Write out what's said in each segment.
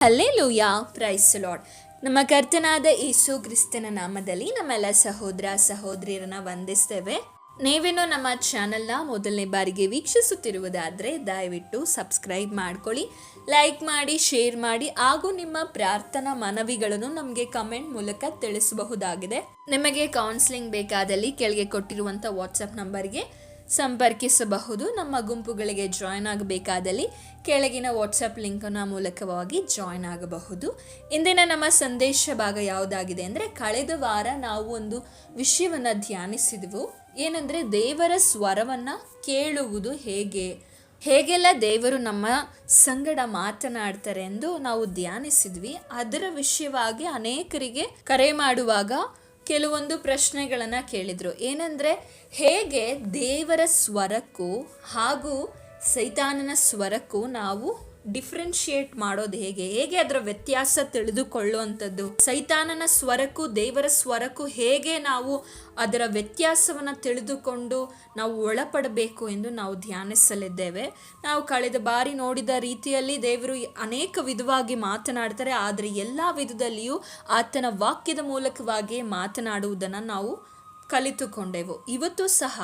Hallelujah, price Lad ನಮ್ಮ ಕರ್ತನಾದ ಯೇಸು ಕ್ರಿಸ್ತನ ನಾಮದಲ್ಲಿ ನಮ್ಮೆಲ್ಲ ಸಹೋದರ ಸಹೋದರಿಯರನ್ನ ವಂದಿಸ್ತೇವೆ. ನೀವೇನು ನಮ್ಮ ಚಾನೆಲ್ನ ಮೊದಲನೇ ಬಾರಿಗೆ ವೀಕ್ಷಿಸುತ್ತಿರುವುದಾದರೆ ದಯವಿಟ್ಟು ಸಬ್ಸ್ಕ್ರೈಬ್ ಮಾಡ್ಕೊಳ್ಳಿ, ಲೈಕ್ ಮಾಡಿ, ಶೇರ್ ಮಾಡಿ, ಹಾಗೂ ನಿಮ್ಮ ಪ್ರಾರ್ಥನಾ ಮನವಿಗಳನ್ನು ನಮಗೆ ಕಮೆಂಟ್ ಮೂಲಕ ತಿಳಿಸಬಹುದಾಗಿದೆ. ನಿಮಗೆ ಕೌನ್ಸಿಲಿಂಗ್ ಬೇಕಾದಲ್ಲಿ ಕೆಳಗೆ ಕೊಟ್ಟಿರುವಂಥ ವಾಟ್ಸಪ್ ನಂಬರ್ಗೆ ಸಂಪರ್ಕಿಸಬಹುದು. ನಮ್ಮ ಗುಂಪುಗಳಿಗೆ ಜಾಯ್ನ್ ಆಗಬೇಕಾದಲ್ಲಿ ಕೆಳಗಿನ ವಾಟ್ಸಪ್ ಲಿಂಕ್ನ ಮೂಲಕವಾಗಿ ಜಾಯ್ನ್ ಆಗಬಹುದು. ಇಂದಿನ ನಮ್ಮ ಸಂದೇಶ ಭಾಗ ಯಾವುದಾಗಿದೆ ಅಂದರೆ, ಕಳೆದ ವಾರ ನಾವು ಒಂದು ವಿಷಯವನ್ನು ಧ್ಯಾನಿಸಿದೆವು. ಏನಂದರೆ, ದೇವರ ಸ್ವರವನ್ನು ಕೇಳುವುದು ಹೇಗೆ? ಹೇಗೆಲ್ಲ ದೇವರು ನಮ್ಮ ಸಂಗಡ ಮಾತನಾಡ್ತಾರೆ ಎಂದು ನಾವು ಧ್ಯಾನಿಸಿದ್ವಿ. ಅದರ ವಿಷಯವಾಗಿ ಅನೇಕರಿಗೆ ಕರೆ ಮಾಡುವಾಗ ಕೆಲವೊಂದು ಪ್ರಶ್ನೆಗಳನ್ನು ಕೇಳಿದರು. ಏನಂದರೆ ಹೇಗೆ ದೇವರ ಸ್ವರಕ್ಕೂ ಹಾಗೂ ಸೈತಾನನ ಸ್ವರಕ್ಕೂ ನಾವು ಡಿಫ್ರೆನ್ಶಿಯೇಟ್ ಮಾಡೋದು ಹೇಗೆ? ಹೇಗೆ ಅದರ ವ್ಯತ್ಯಾಸ ತಿಳಿದುಕೊಳ್ಳುವಂಥದ್ದು? ಸೈತಾನನ ಸ್ವರಕ್ಕೂ ದೇವರ ಸ್ವರಕ್ಕೂ ಹೇಗೆ ನಾವು ಅದರ ವ್ಯತ್ಯಾಸವನ್ನು ತಿಳಿದುಕೊಂಡು ನಾವು ಒಳಪಡಬೇಕು ಎಂದು ನಾವು ಧ್ಯಾನಿಸಲಿದ್ದೇವೆ. ನಾವು ಕಳೆದ ಬಾರಿ ನೋಡಿದ ರೀತಿಯಲ್ಲಿ ದೇವರು ಅನೇಕ ವಿಧವಾಗಿ ಮಾತನಾಡ್ತಾರೆ, ಆದರೆ ಎಲ್ಲ ವಿಧದಲ್ಲಿಯೂ ಆತನ ವಾಕ್ಯದ ಮೂಲಕವಾಗಿ ಮಾತನಾಡುವುದನ್ನು ನಾವು ಕಲಿತುಕೊಂಡೆವು. ಇವತ್ತು ಸಹ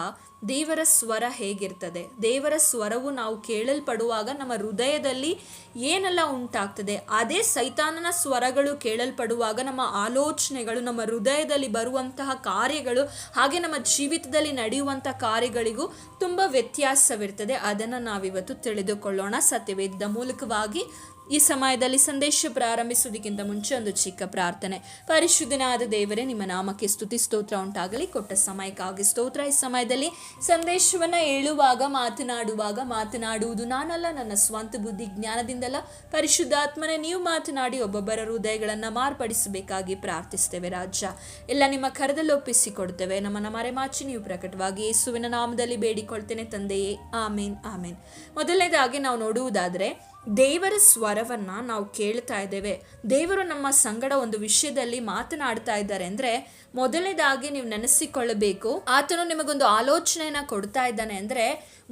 ದೇವರ ಸ್ವರ ಹೇಗಿರ್ತದೆ? ದೇವರ ಸ್ವರವು ನಾವು ಕೇಳಲ್ಪಡುವಾಗ ನಮ್ಮ ಹೃದಯದಲ್ಲಿ ಏನೆಲ್ಲ ಉಂಟಾಗ್ತದೆ? ಅದೇ ಸೈತಾನನ ಸ್ವರಗಳು ಕೇಳಲ್ಪಡುವಾಗ ನಮ್ಮ ಆಲೋಚನೆಗಳು, ನಮ್ಮ ಹೃದಯದಲ್ಲಿ ಬರುವಂತಹ ಕಾರ್ಯಗಳು, ಹಾಗೆ ನಮ್ಮ ಜೀವಿತದಲ್ಲಿ ನಡೆಯುವಂಥ ಕಾರ್ಯಗಳಿಗೂ ತುಂಬ ವ್ಯತ್ಯಾಸವಿರ್ತದೆ. ಅದನ್ನು ನಾವಿವತ್ತು ತಿಳಿದುಕೊಳ್ಳೋಣ. ಸತ್ಯವೇದದ ಮೂಲಕವಾಗಿ ಈ ಸಮಯದಲ್ಲಿ ಸಂದೇಶ ಪ್ರಾರಂಭಿಸುವುದಕ್ಕಿಂತ ಮುಂಚೆ ಒಂದು ಚಿಕ್ಕ ಪ್ರಾರ್ಥನೆ. ಪರಿಶುದ್ಧನಾದ ದೇವರೇ, ನಿಮ್ಮ ನಾಮಕ್ಕೆ ಸ್ತುತಿ, ಸ್ತೋತ್ರ ಉಂಟಾಗಲಿ. ಕೊಟ್ಟ ಸಮಯಕ್ಕಾಗಿ ಸ್ತೋತ್ರ. ಈ ಸಮಯದಲ್ಲಿ ಸಂದೇಶವನ್ನು ಹೇಳುವಾಗ, ಮಾತನಾಡುವಾಗ, ಮಾತನಾಡುವುದು ನಾನಲ್ಲ, ನನ್ನ ಸ್ವಂತ ಬುದ್ಧಿ ಜ್ಞಾನದಿಂದಲ್ಲ. ಪರಿಶುದ್ಧಾತ್ಮನೇ, ನೀವು ಮಾತನಾಡಿ ಒಬ್ಬೊಬ್ಬರ ಹೃದಯಗಳನ್ನು ಮಾರ್ಪಡಿಸಬೇಕಾಗಿ ಪ್ರಾರ್ಥಿಸ್ತೇವೆ ರಾಜ್ಯ. ಎಲ್ಲ ನಿಮ್ಮ ಕರದಲ್ಲಿ ಒಪ್ಪಿಸಿಕೊಡ್ತೇವೆ. ನಮ್ಮನ್ನ ಮರೆಮಾಚಿ, ನೀವು ಪ್ರಕಟವಾಗಿ ಯೇಸುವಿನ ನಾಮದಲ್ಲಿ ಬೇಡಿಕೊಳ್ತೇನೆ ತಂದೆಯೇ. ಆಮೇನ್ ಆಮೇನ್. ಮೊದಲನೇದಾಗಿ ನಾವು ನೋಡುವುದಾದರೆ ದೇವರ ಸ್ವರವನ್ನು ನಾವು ಕೇಳ್ತಾ ಇದ್ದೇವೆ. ದೇವರು ನಮ್ಮ ಸಂಗಡ ಒಂದು ವಿಷಯದಲ್ಲಿ ಮಾತನಾಡ್ತಾ ಇದ್ದಾರೆ ಅಂದರೆ ಮೊದಲನೇದಾಗಿ ನೀವು ನೆನೆಸಿಕೊಳ್ಳಬೇಕು. ಆತನು ನಿಮಗೊಂದು ಆಲೋಚನೆಯನ್ನು ಕೊಡ್ತಾ ಇದ್ದಾನೆ ಅಂದರೆ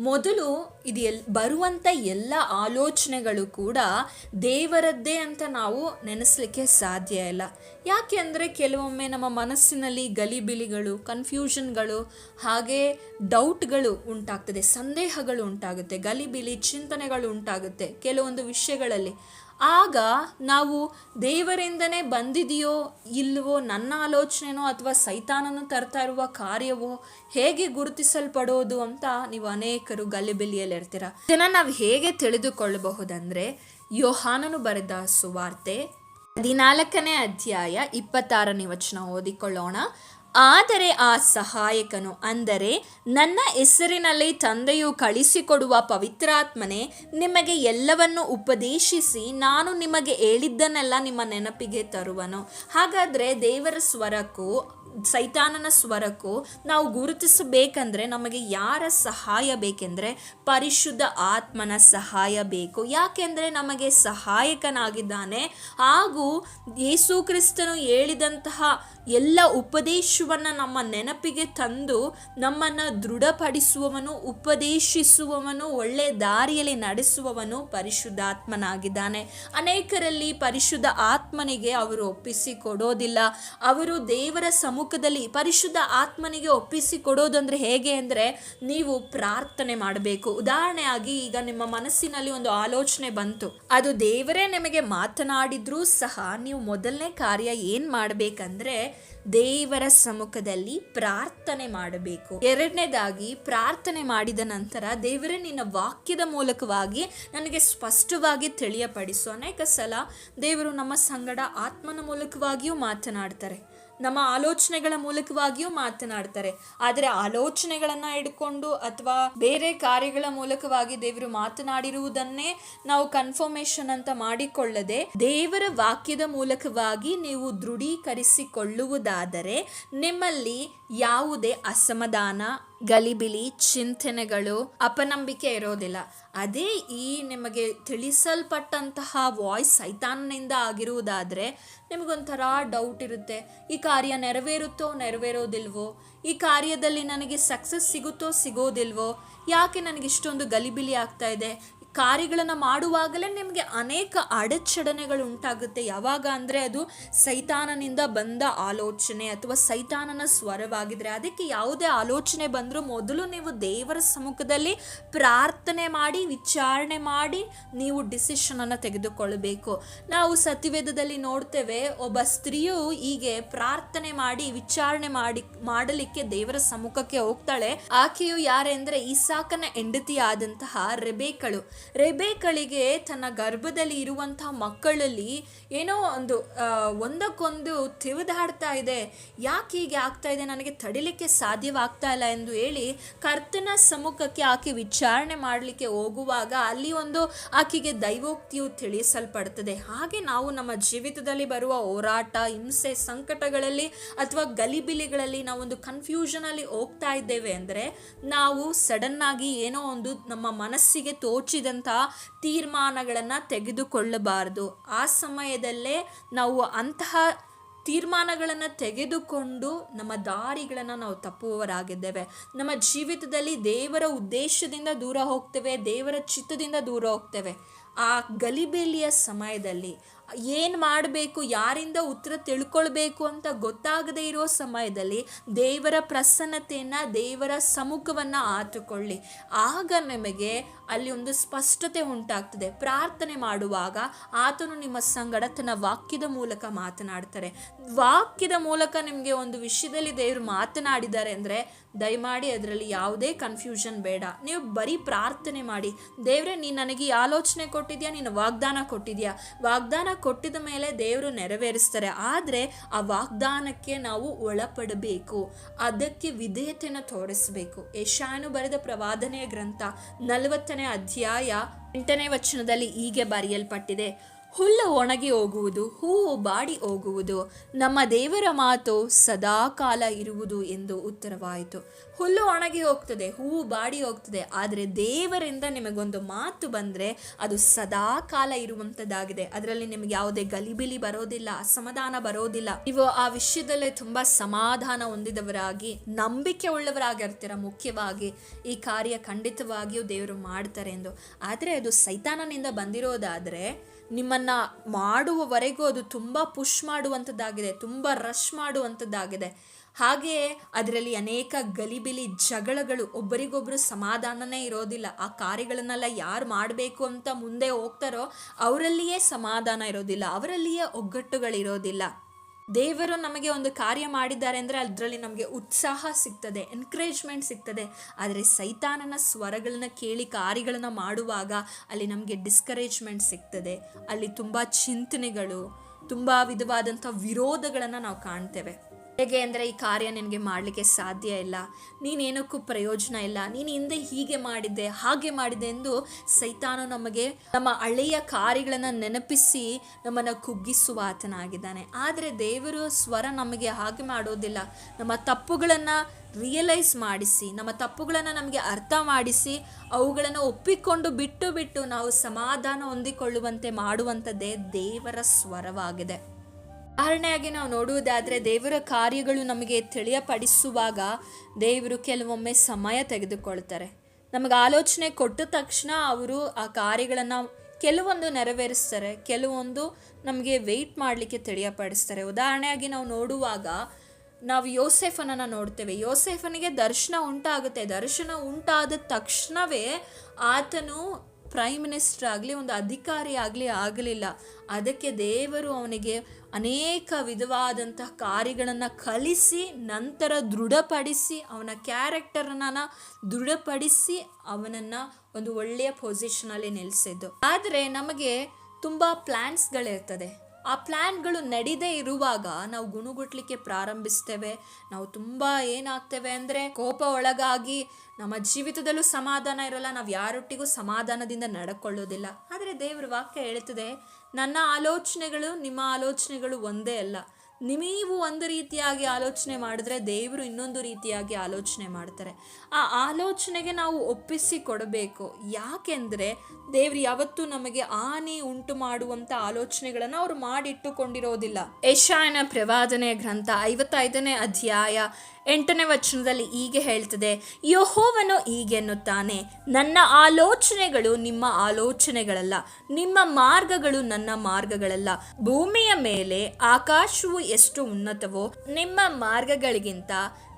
ಮೊದಲು ಇದು ಎಲ್ ಬರುವಂಥ ಎಲ್ಲ ಆಲೋಚನೆಗಳು ಕೂಡ ದೇವರದ್ದೇ ಅಂತ ನಾವು ನೆನೆಸಲಿಕ್ಕೆ ಸಾಧ್ಯ ಇಲ್ಲ. ಯಾಕೆ ಅಂದರೆ ಕೆಲವೊಮ್ಮೆ ನಮ್ಮ ಮನಸ್ಸಿನಲ್ಲಿ ಗಲಿಬಿಲಿಗಳು ಕನ್ಫ್ಯೂಷನ್ಗಳು ಹಾಗೆ ಡೌಟ್ಗಳು ಉಂಟಾಗ್ತದೆ, ಸಂದೇಹಗಳು ಉಂಟಾಗುತ್ತೆ, ಗಲಿಬಿಲಿ ಚಿಂತನೆಗಳು ಉಂಟಾಗುತ್ತೆ ಕೆಲವೊಂದು ವಿಷಯಗಳಲ್ಲಿ. ಆಗ ನಾವು ದೇವರಿಂದನೇ ಬಂದಿದೆಯೋ ಇಲ್ವೋ ನನ್ನ ಆಲೋಚನೆನೋ ಅಥವಾ ಸೈತಾನನು ತರ್ತಾ ಇರುವ ಕಾರ್ಯವೋ ಹೇಗೆ ಗುರುತಿಸಲ್ಪಡೋದು ಅಂತ ನೀವು ಅನೇಕರು ಗಲ್ಲಿಬಿಲಿಯಲ್ಲಿರ್ತೀರ ಇದನ್ನು ನಾವು ಹೇಗೆ ತಿಳಿದುಕೊಳ್ಳಬಹುದಂದ್ರೆ ಯೋಹಾನನು ಬರೆದ ಸುವಾರ್ತೆ ಹದಿನಾಲ್ಕನೇ ಅಧ್ಯಾಯ ಇಪ್ಪತ್ತಾರನೇ ವಚನ ಓದಿಕೊಳ್ಳೋಣ. ಆದರೆ ಆ ಸಹಾಯಕನು ಅಂದರೆ, ನನ್ನ ಹೆಸರಿನಲ್ಲಿ ತಂದೆಯು ಕಳಿಸಿಕೊಡುವ ಪವಿತ್ರಾತ್ಮನೆ, ನಿಮಗೆ ಎಲ್ಲವನ್ನು ಉಪದೇಶಿಸಿ ನಾನು ನಿಮಗೆ ಹೇಳಿದ್ದನ್ನೆಲ್ಲ ನಿಮ್ಮ ನೆನಪಿಗೆ ತರುವನು. ಹಾಗಾದರೆ ದೇವರ ಸ್ವರಕ್ಕೂ ಸೈತಾನನ ಸ್ವರಕ್ಕೂ ನಾವು ಗುರುತಿಸಬೇಕಂದ್ರೆ ನಮಗೆ ಯಾರ ಸಹಾಯ ಬೇಕೆಂದರೆ ಪರಿಶುದ್ಧ ಆತ್ಮನ ಸಹಾಯ ಬೇಕು. ಯಾಕೆಂದರೆ ನಮಗೆ ಸಹಾಯಕನಾಗಿದ್ದಾನೆ. ಹಾಗೂ ಯೇಸು ಕ್ರಿಸ್ತನು ಹೇಳಿದಂತಹ ಎಲ್ಲ ಉಪದೇಶವನ್ನು ನಮ್ಮ ನೆನಪಿಗೆ ತಂದು ನಮ್ಮನ್ನು ದೃಢಪಡಿಸುವವನು, ಉಪದೇಶಿಸುವವನು, ಒಳ್ಳೆ ದಾರಿಯಲ್ಲಿ ನಡೆಸುವವನು ಪರಿಶುದ್ಧಾತ್ಮನಾಗಿದ್ದಾನೆ. ಅನೇಕರಲ್ಲಿ ಪರಿಶುದ್ಧ ಆತ್ಮನಿಗೆ ಅವರು ಒಪ್ಪಿಸಿ ಕೊಡೋದಿಲ್ಲ. ಅವರು ದೇವರ ಸಮ್ಮುಖದಲ್ಲಿ ಪರಿಶುದ್ಧ ಆತ್ಮನಿಗೆ ಒಪ್ಪಿಸಿ ಕೊಡೋದಂದ್ರೆ ಹೇಗೆ ಅಂದರೆ ನೀವು ಪ್ರಾರ್ಥನೆ ಮಾಡಬೇಕು. ಉದಾಹರಣೆಯಾಗಿ ಈಗ ನಿಮ್ಮ ಮನಸ್ಸಿನಲ್ಲಿ ಒಂದು ಆಲೋಚನೆ ಬಂತು. ಅದು ದೇವರೇ ನಿಮಗೆ ಮಾತನಾಡಿದ್ರೂ ಸಹ ನೀವು ಮೊದಲನೇ ಕಾರ್ಯ ಏನು ಮಾಡಬೇಕಂದ್ರೆ ದೇವರ ಸಮ್ಮುಖದಲ್ಲಿ ಪ್ರಾರ್ಥನೆ ಮಾಡಬೇಕು. ಎರಡನೇದಾಗಿ ಪ್ರಾರ್ಥನೆ ಮಾಡಿದ ನಂತರ ದೇವರೇ ನಿನ್ನ ವಾಕ್ಯದ ಮೂಲಕವಾಗಿ ನನಗೆ ಸ್ಪಷ್ಟವಾಗಿ ತಿಳಿಯಪಡಿಸು. ಅನೇಕ ಸಲ ದೇವರು ನಮ್ಮ ಸಂಗಡ ಆತ್ಮನ ಮೂಲಕವಾಗಿಯೂ ಮಾತನಾಡ್ತಾರೆ. ನಮ್ಮ ಆಲೋಚನೆಗಳ ಮೂಲಕವಾಗಿಯೂ ಮಾತನಾಡ್ತಾರೆ. ಆದರೆ ಆಲೋಚನೆಗಳನ್ನ ಹಿಡ್ಕೊಂಡು ಅಥವಾ ಬೇರೆ ಕಾರ್ಯಗಳ ಮೂಲಕವಾಗಿ ದೇವರು ಮಾತನಾಡಿರುವುದನ್ನೇ ನಾವು ಕನ್ಫರ್ಮೇಶನ್ ಅಂತ ಮಾಡಿಕೊಳ್ಳದೆ ದೇವರ ವಾಕ್ಯದ ಮೂಲಕವಾಗಿ ನೀವು ದೃಢೀಕರಿಸಿಕೊಳ್ಳುವುದಾದರೆ ನಿಮ್ಮಲ್ಲಿ ಯಾವುದೇ ಅಸಮಾಧಾನ, ಗಲಿಬಿಲಿ, ಚಿಂತನೆಗಳು, ಅಪನಂಬಿಕೆ ಇರೋದಿಲ್ಲ. ಅದೇ ಈ ನಿಮಗೆ ತಿಳಿಸಲ್ಪಟ್ಟಂತಹ ವಾಯ್ಸ್ ಸೈತಾನನಿಂದ ಆಗಿರುವುದಾದರೆ ನಿಮಗೊಂಥರ ಡೌಟ್ ಇರುತ್ತೆ. ಈ ಕಾರ್ಯ ನೆರವೇರುತ್ತೋ, ನೆರವೇರೋದಿಲ್ವೋ? ಈ ಕಾರ್ಯದಲ್ಲಿ ನನಗೆ ಸಕ್ಸಸ್ ಸಿಗುತ್ತೋ, ಸಿಗೋದಿಲ್ವೋ? ಯಾಕೆ ನನಗೆ ಇಷ್ಟೊಂದು ಗಲಿಬಿಲಿ ಆಗ್ತಾ ಇದೆ? ಕಾರ್ಯಗಳನ್ನು ಮಾಡುವಾಗಲೇ ನಿಮಗೆ ಅನೇಕ ಅಡಚಣೆಗಳು ಉಂಟಾಗುತ್ತೆ ಯಾವಾಗ ಅಂದರೆ ಅದು ಸೈತಾನನಿಂದ ಬಂದ ಆಲೋಚನೆ ಅಥವಾ ಸೈತಾನನ ಸ್ವರವಾಗಿದ್ರೆ ಅದಕ್ಕೆ ಯಾವುದೇ ಆಲೋಚನೆ ಬಂದರೂ ಮೊದಲು ನೀವು ದೇವರ ಸಮ್ಮುಖದಲ್ಲಿ ಪ್ರಾರ್ಥನೆ ಮಾಡಿ, ವಿಚಾರಣೆ ಮಾಡಿ ನೀವು ಡಿಸಿಷನನ್ನು ತೆಗೆದುಕೊಳ್ಳಬೇಕು ನಾವು ಸತಿವೇದದಲ್ಲಿ ನೋಡ್ತೇವೆ, ಒಬ್ಬ ಸ್ತ್ರೀಯು ಹೀಗೆ ಪ್ರಾರ್ಥನೆ ಮಾಡಿ, ವಿಚಾರಣೆ ಮಾಡಿ, ಮಾಡಲಿಕ್ಕೆ ದೇವರ ಸಮ್ಮುಖಕ್ಕೆ ಹೋಗ್ತಾಳೆ. ಆಕೆಯು ಯಾರೆಂದ್ರೆ ಇಸಾಕನ ಹೆಂಡತಿ ಆದಂತಹ ರೆಬೇಕಳು. ರೆಬೇಕಳಿಗೆ ತನ್ನ ಗರ್ಭದಲ್ಲಿ ಇರುವಂಥ ಮಕ್ಕಳಲ್ಲಿ ಏನೋ ಒಂದು ಒಂದಕ್ಕೊಂದು ತಿವಿದಾಡ್ತಾ ಇದೆ. ಯಾಕೆ ಹೀಗೆ ಆಗ್ತಾ ಇದೆ? ನನಗೆ ತಡಿಲಿಕ್ಕೆ ಸಾಧ್ಯವಾಗ್ತಾ ಇಲ್ಲ ಎಂದು ಹೇಳಿ ಕರ್ತನ ಸಮ್ಮುಖಕ್ಕೆ ಆಕೆ ವಿಚಾರಣೆ ಮಾಡಲಿಕ್ಕೆ ಹೋಗುವಾಗ ಅಲ್ಲಿ ಒಂದು ಆಕೆಗೆ ದೈವೋಕ್ತಿಯು ತಿಳಿಸಲ್ಪಡ್ತದೆ. ಹಾಗೆ ನಾವು ನಮ್ಮ ಜೀವಿತದಲ್ಲಿ ಬರುವ ಹೋರಾಟ, ಹಿಂಸೆ ಸಂಕಟಗಳಲ್ಲಿ ಅಥವಾ ಗಲಿಬಿಲಿಗಳಲ್ಲಿ ನಾವೊಂದು ಕನ್ಫ್ಯೂಷನ್ ಅಲ್ಲಿ ಹೋಗ್ತಾ ಇದ್ದೇವೆ. ಅಂದರೆ ನಾವು ಸಡನ್ ಆಗಿ ಏನೋ ಒಂದು ನಮ್ಮ ಮನಸ್ಸಿಗೆ ತೋಚಿದಂತಹ ತೀರ್ಮಾನಗಳನ್ನು ತೆಗೆದುಕೊಳ್ಳಬಾರದು. ಆ ಸಮಯದಲ್ಲೇ ನಾವು ಅಂತಹ ತೀರ್ಮಾನಗಳನ್ನು ತೆಗೆದುಕೊಂಡು ನಮ್ಮ ದಾರಿಗಳನ್ನು ನಾವು ತಪ್ಪುವವರಾಗಿದ್ದೇವೆ. ನಮ್ಮ ಜೀವಿತದಲ್ಲಿ ದೇವರ ಉದ್ದೇಶದಿಂದ ದೂರ ಹೋಗ್ತೇವೆ, ದೇವರ ಚಿತ್ತದಿಂದ ದೂರ ಹೋಗ್ತೇವೆ. ಆ ಗಲಿಬೇಲಿಯ ಸಮಯದಲ್ಲಿ ಏನು ಮಾಡಬೇಕು, ಯಾರಿಂದ ಉತ್ತರ ತಿಳ್ಕೊಳ್ಬೇಕು ಅಂತ ಗೊತ್ತಾಗದೇ ಇರೋ ಸಮಯದಲ್ಲಿ ದೇವರ ಪ್ರಸನ್ನತೆಯನ್ನು, ದೇವರ ಸಮ್ಮುಖವನ್ನು ಆತುಕೊಳ್ಳಿ. ಆಗ ನಿಮಗೆ ಅಲ್ಲಿ ಒಂದು ಸ್ಪಷ್ಟತೆ ಉಂಟಾಗ್ತದೆ. ಪ್ರಾರ್ಥನೆ ಮಾಡುವಾಗ ಆತನು ನಿಮ್ಮ ಸಂಗಡ ತನ್ನ ವಾಕ್ಯದ ಮೂಲಕ ಮಾತನಾಡ್ತಾರೆ. ವಾಕ್ಯದ ಮೂಲಕ ನಿಮಗೆ ಒಂದು ವಿಷಯದಲ್ಲಿ ದೇವರು ಮಾತನಾಡಿದ್ದಾರೆ ಅಂದರೆ ದಯಮಾಡಿ ಅದರಲ್ಲಿ ಯಾವುದೇ ಕನ್ಫ್ಯೂಷನ್ ಬೇಡ. ನೀವು ಬರೀ ಪ್ರಾರ್ಥನೆ ಮಾಡಿ, ದೇವರೇ ನೀನು ನನಗೆ ಆಲೋಚನೆ ಕೊಟ್ಟಿದ್ಯಾ, ನೀನು ವಾಗ್ದಾನ ಕೊಟ್ಟಿದ್ಯಾ? ವಾಗ್ದಾನ ಕೊಟ್ಟಿದ ಮೇಲೆ ದೇವರು ನೆರವೇರಿಸ್ತಾರೆ. ಆದರೆ ಆ ವಾಗ್ದಾನಕ್ಕೆ ನಾವು ಒಳಪಡಬೇಕು. ಅದಕ್ಕೆ ವಿಧೇಯತೆಯನ್ನು ತೋರಿಸಬೇಕು. ಯಶಾನು ಬರೆದ ಪ್ರವಾದನೆಯ ಗ್ರಂಥ ನಲವತ್ತನೇ ಅಧ್ಯಾಯ ಎಂಟನೇ ವಚನದಲ್ಲಿ ಹೀಗೆ ಬರೆಯಲ್ಪಟ್ಟಿದೆ. ಹುಲ್ಲು ಒಣಗಿ ಹೋಗುವುದು, ಹೂವು ಬಾಡಿ ಹೋಗುವುದು, ನಮ್ಮ ದೇವರ ಮಾತು ಸದಾಕಾಲ ಇರುವುದು ಎಂದು ಉತ್ತರವಾಯಿತು. ಹುಲ್ಲು ಒಣಗಿ ಹೋಗ್ತದೆ, ಹೂವು ಬಾಡಿ ಹೋಗ್ತದೆ, ಆದರೆ ದೇವರಿಂದ ನಿಮಗೊಂದು ಮಾತು ಬಂದರೆ ಅದು ಸದಾ ಕಾಲ ಇರುವಂಥದ್ದಾಗಿದೆ ಅದರಲ್ಲಿ ನಿಮಗೆ ಯಾವುದೇ ಗಲಿಬಿಲಿ ಬರೋದಿಲ್ಲ, ಅಸಮಾಧಾನ ಬರೋದಿಲ್ಲ. ನೀವು ಆ ವಿಷಯದಲ್ಲೇ ತುಂಬ ಸಮಾಧಾನ ಹೊಂದಿದವರಾಗಿ, ನಂಬಿಕೆ ಉಳ್ಳವರಾಗಿರ್ತೀರ ಮುಖ್ಯವಾಗಿ. ಈ ಕಾರ್ಯ ಖಂಡಿತವಾಗಿಯೂ ದೇವರು ಮಾಡ್ತಾರೆ ಎಂದು. ಆದರೆ ಅದು ಸೈತಾನನಿಂದ ಬಂದಿರೋದಾದರೆ ನಿಮ್ಮನ್ನು ಮಾಡುವವರೆಗೂ ಅದು ತುಂಬ ಪುಷ್ ಮಾಡುವಂಥದ್ದಾಗಿದೆ ತುಂಬ ರಶ್ ಮಾಡುವಂಥದ್ದಾಗಿದೆ ಹಾಗೆಯೇ ಅದರಲ್ಲಿ ಅನೇಕ ಗಲಿಬಿಲಿ ಜಗಳಗಳು ಒಬ್ಬರಿಗೊಬ್ಬರು ಸಮಾಧಾನನೇ ಇರೋದಿಲ್ಲ. ಆ ಕಾರ್ಯಗಳನ್ನೆಲ್ಲ ಯಾರು ಮಾಡಬೇಕು ಅಂತ ಮುಂದೆ ಹೋಗ್ತಾರೋ ಅವರಲ್ಲಿಯೇ ಸಮಾಧಾನ ಇರೋದಿಲ್ಲ, ಅವರಲ್ಲಿಯೇ ಒಗ್ಗಟ್ಟುಗಳಿರೋದಿಲ್ಲ. ದೇವರು ನಮಗೆ ಒಂದು ಕಾರ್ಯ ಮಾಡಿದ್ದಾರೆ ಅಂದರೆ ಅದರಲ್ಲಿ ನಮಗೆ ಉತ್ಸಾಹ ಸಿಗ್ತದೆ ಎನ್ಕರೇಜ್ಮೆಂಟ್ ಸಿಗ್ತದೆ. ಆದರೆ ಸೈತಾನನ ಸ್ವರಗಳನ್ನ ಕೇಳಿ ಕಾರ್ಯಗಳನ್ನು ಮಾಡುವಾಗ ಅಲ್ಲಿ ನಮಗೆ ಡಿಸ್ಕರೇಜ್ಮೆಂಟ್ ಸಿಗ್ತದೆ. ಅಲ್ಲಿ ತುಂಬ ಚಿಂತನೆಗಳು, ತುಂಬ ವಿಧವಾದಂಥ ವಿರೋಧಗಳನ್ನು ನಾವು ಕಾಣ್ತೇವೆ. ಹೇಗೆ ಅಂದರೆ ಈ ಕಾರ್ಯ ನಿನಗೆ ಮಾಡಲಿಕ್ಕೆ ಸಾಧ್ಯ ಇಲ್ಲ, ನೀನೇನಕ್ಕೂ ಪ್ರಯೋಜನ ಇಲ್ಲ, ನೀನು ಹಿಂದೆ ಹೀಗೆ ಮಾಡಿದ್ದೆ, ಹಾಗೆ ಮಾಡಿದೆ ಎಂದು ಸೈತಾನು ನಮಗೆ ನಮ್ಮ ಹಳೆಯ ಕಾರ್ಯಗಳನ್ನು ನೆನಪಿಸಿ ನಮ್ಮನ್ನು ಕುಗ್ಗಿಸುವ ಆತನಾಗಿದ್ದಾನೆ. ಆದರೆ ದೇವರು ಸ್ವರ ನಮಗೆ ಹಾಗೆ ಮಾಡೋದಿಲ್ಲ. ನಮ್ಮ ತಪ್ಪುಗಳನ್ನು ರಿಯಲೈಸ್ ಮಾಡಿಸಿ, ನಮ್ಮ ತಪ್ಪುಗಳನ್ನು ನಮಗೆ ಅರ್ಥ ಮಾಡಿಸಿ, ಅವುಗಳನ್ನು ಒಪ್ಪಿಕೊಂಡು ಬಿಟ್ಟು ಬಿಟ್ಟು ನಾವು ಸಮಾಧಾನ ಹೊಂದಿಕೊಳ್ಳುವಂತೆ ಮಾಡುವಂಥದ್ದೇ ದೇವರ ಸ್ವರವಾಗಿದೆ. ಉದಾಹರಣೆಯಾಗಿ ನಾವು ನೋಡುವುದಾದರೆ ದೇವರ ಕಾರ್ಯಗಳು ನಮಗೆ ತಿಳಿಯಪಡಿಸುವಾಗ ದೇವರು ಕೆಲವೊಮ್ಮೆ ಸಮಯ ತೆಗೆದುಕೊಳ್ತಾರೆ. ನಮಗೆ ಆಲೋಚನೆ ಕೊಟ್ಟ ತಕ್ಷಣ ಅವರು ಆ ಕಾರ್ಯಗಳನ್ನು ಕೆಲವೊಂದು ನೆರವೇರಿಸ್ತಾರೆ, ಕೆಲವೊಂದು ನಮಗೆ ವೆಯ್ಟ್ ಮಾಡಲಿಕ್ಕೆ ತಿಳಿಯಪಡಿಸ್ತಾರೆ. ಉದಾಹರಣೆಯಾಗಿ ನಾವು ನೋಡುವಾಗ ನಾವು ಯೋಸೆಫನನ್ನು ನೋಡ್ತೇವೆ. ಯೋಸೆಫನಿಗೆ ದರ್ಶನ ಉಂಟಾಗುತ್ತೆ. ದರ್ಶನ ಉಂಟಾದ ತಕ್ಷಣವೇ ಆತನು ಪ್ರೈಮ್ ಮಿನಿಸ್ಟರ್ ಆಗಲಿ, ಒಂದು ಅಧಿಕಾರಿ ಆಗಲಿ ಆಗಲಿಲ್ಲ. ಅದಕ್ಕೆ ದೇವರು ಅವನಿಗೆ ಅನೇಕ ವಿಧವಾದಂತಹ ಕಾರ್ಯಗಳನ್ನು ಕಲಿಸಿ, ನಂತರ ದೃಢಪಡಿಸಿ, ಅವನ ಕ್ಯಾರೆಕ್ಟರನ್ನು ದೃಢಪಡಿಸಿ, ಅವನನ್ನು ಒಂದು ಒಳ್ಳೆಯ ಪೊಸಿಷನಲ್ಲಿ ನಿಲ್ಲಿಸಿದ್ದು ಆದರೆ ನಮಗೆ ತುಂಬ ಪ್ಲ್ಯಾನ್ಸ್ಗಳಿರ್ತದೆ ಆ ಪ್ಲ್ಯಾನ್ಗಳು ನಡೀದೇ ಇರುವಾಗ ನಾವು ಗುಣಗುಟ್ಲಿಕ್ಕೆ ಪ್ರಾರಂಭಿಸ್ತೇವೆ. ನಾವು ತುಂಬ ಏನಾಗ್ತೇವೆ ಅಂದರೆ ಕೋಪ ಒಳಗಾಗಿ ನಮ್ಮ ಜೀವಿತದಲ್ಲೂ ಸಮಾಧಾನ ಇರಲ್ಲ, ನಾವು ಯಾರೊಟ್ಟಿಗೂ ಸಮಾಧಾನದಿಂದ ನಡ್ಕೊಳ್ಳೋದಿಲ್ಲ. ಆದರೆ ದೇವರ ವಾಕ್ಯ ಹೇಳ್ತದೆ, ನನ್ನ ಆಲೋಚನೆಗಳು ನಿಮ್ಮ ಆಲೋಚನೆಗಳು ಒಂದೇ ಅಲ್ಲ. ನೀವು ಒಂದು ರೀತಿಯಾಗಿ ಆಲೋಚನೆ ಮಾಡಿದ್ರೆ ದೇವರು ಇನ್ನೊಂದು ರೀತಿಯಾಗಿ ಆಲೋಚನೆ ಮಾಡ್ತಾರೆ. ಆ ಆಲೋಚನೆಗೆ ನಾವು ಒಪ್ಪಿಸಿ ಕೊಡಬೇಕು. ಯಾಕೆಂದರೆ ದೇವರು ಯಾವತ್ತೂ ನಮಗೆ ಹಾನಿ ಉಂಟು ಮಾಡುವಂಥ ಆಲೋಚನೆಗಳನ್ನು ಅವರು ಮಾಡಿಟ್ಟುಕೊಂಡಿರೋದಿಲ್ಲ. ಯಶಾಯನ ಪ್ರವಾದನೆ ಗ್ರಂಥ ಐವತ್ತೈದನೇ ಅಧ್ಯಾಯ ಎಂಟನೇ ವಚನದಲ್ಲಿ ಹೀಗೆ ಹೇಳ್ತದೆ, ಯಹೋವನು ಹೀಗೆನ್ನುತ್ತಾನೆ ನನ್ನ ಆಲೋಚನೆಗಳು ನಿಮ್ಮ ಆಲೋಚನೆಗಳಲ್ಲ, ನಿಮ್ಮ ಮಾರ್ಗಗಳು ನನ್ನ ಮಾರ್ಗಗಳಲ್ಲ. ಭೂಮಿಯ ಮೇಲೆ ಆಕಾಶವು ಎಷ್ಟು ಉನ್ನತವೋ, ನಿಮ್ಮ ಮಾರ್ಗಗಳಿಗಿಂತ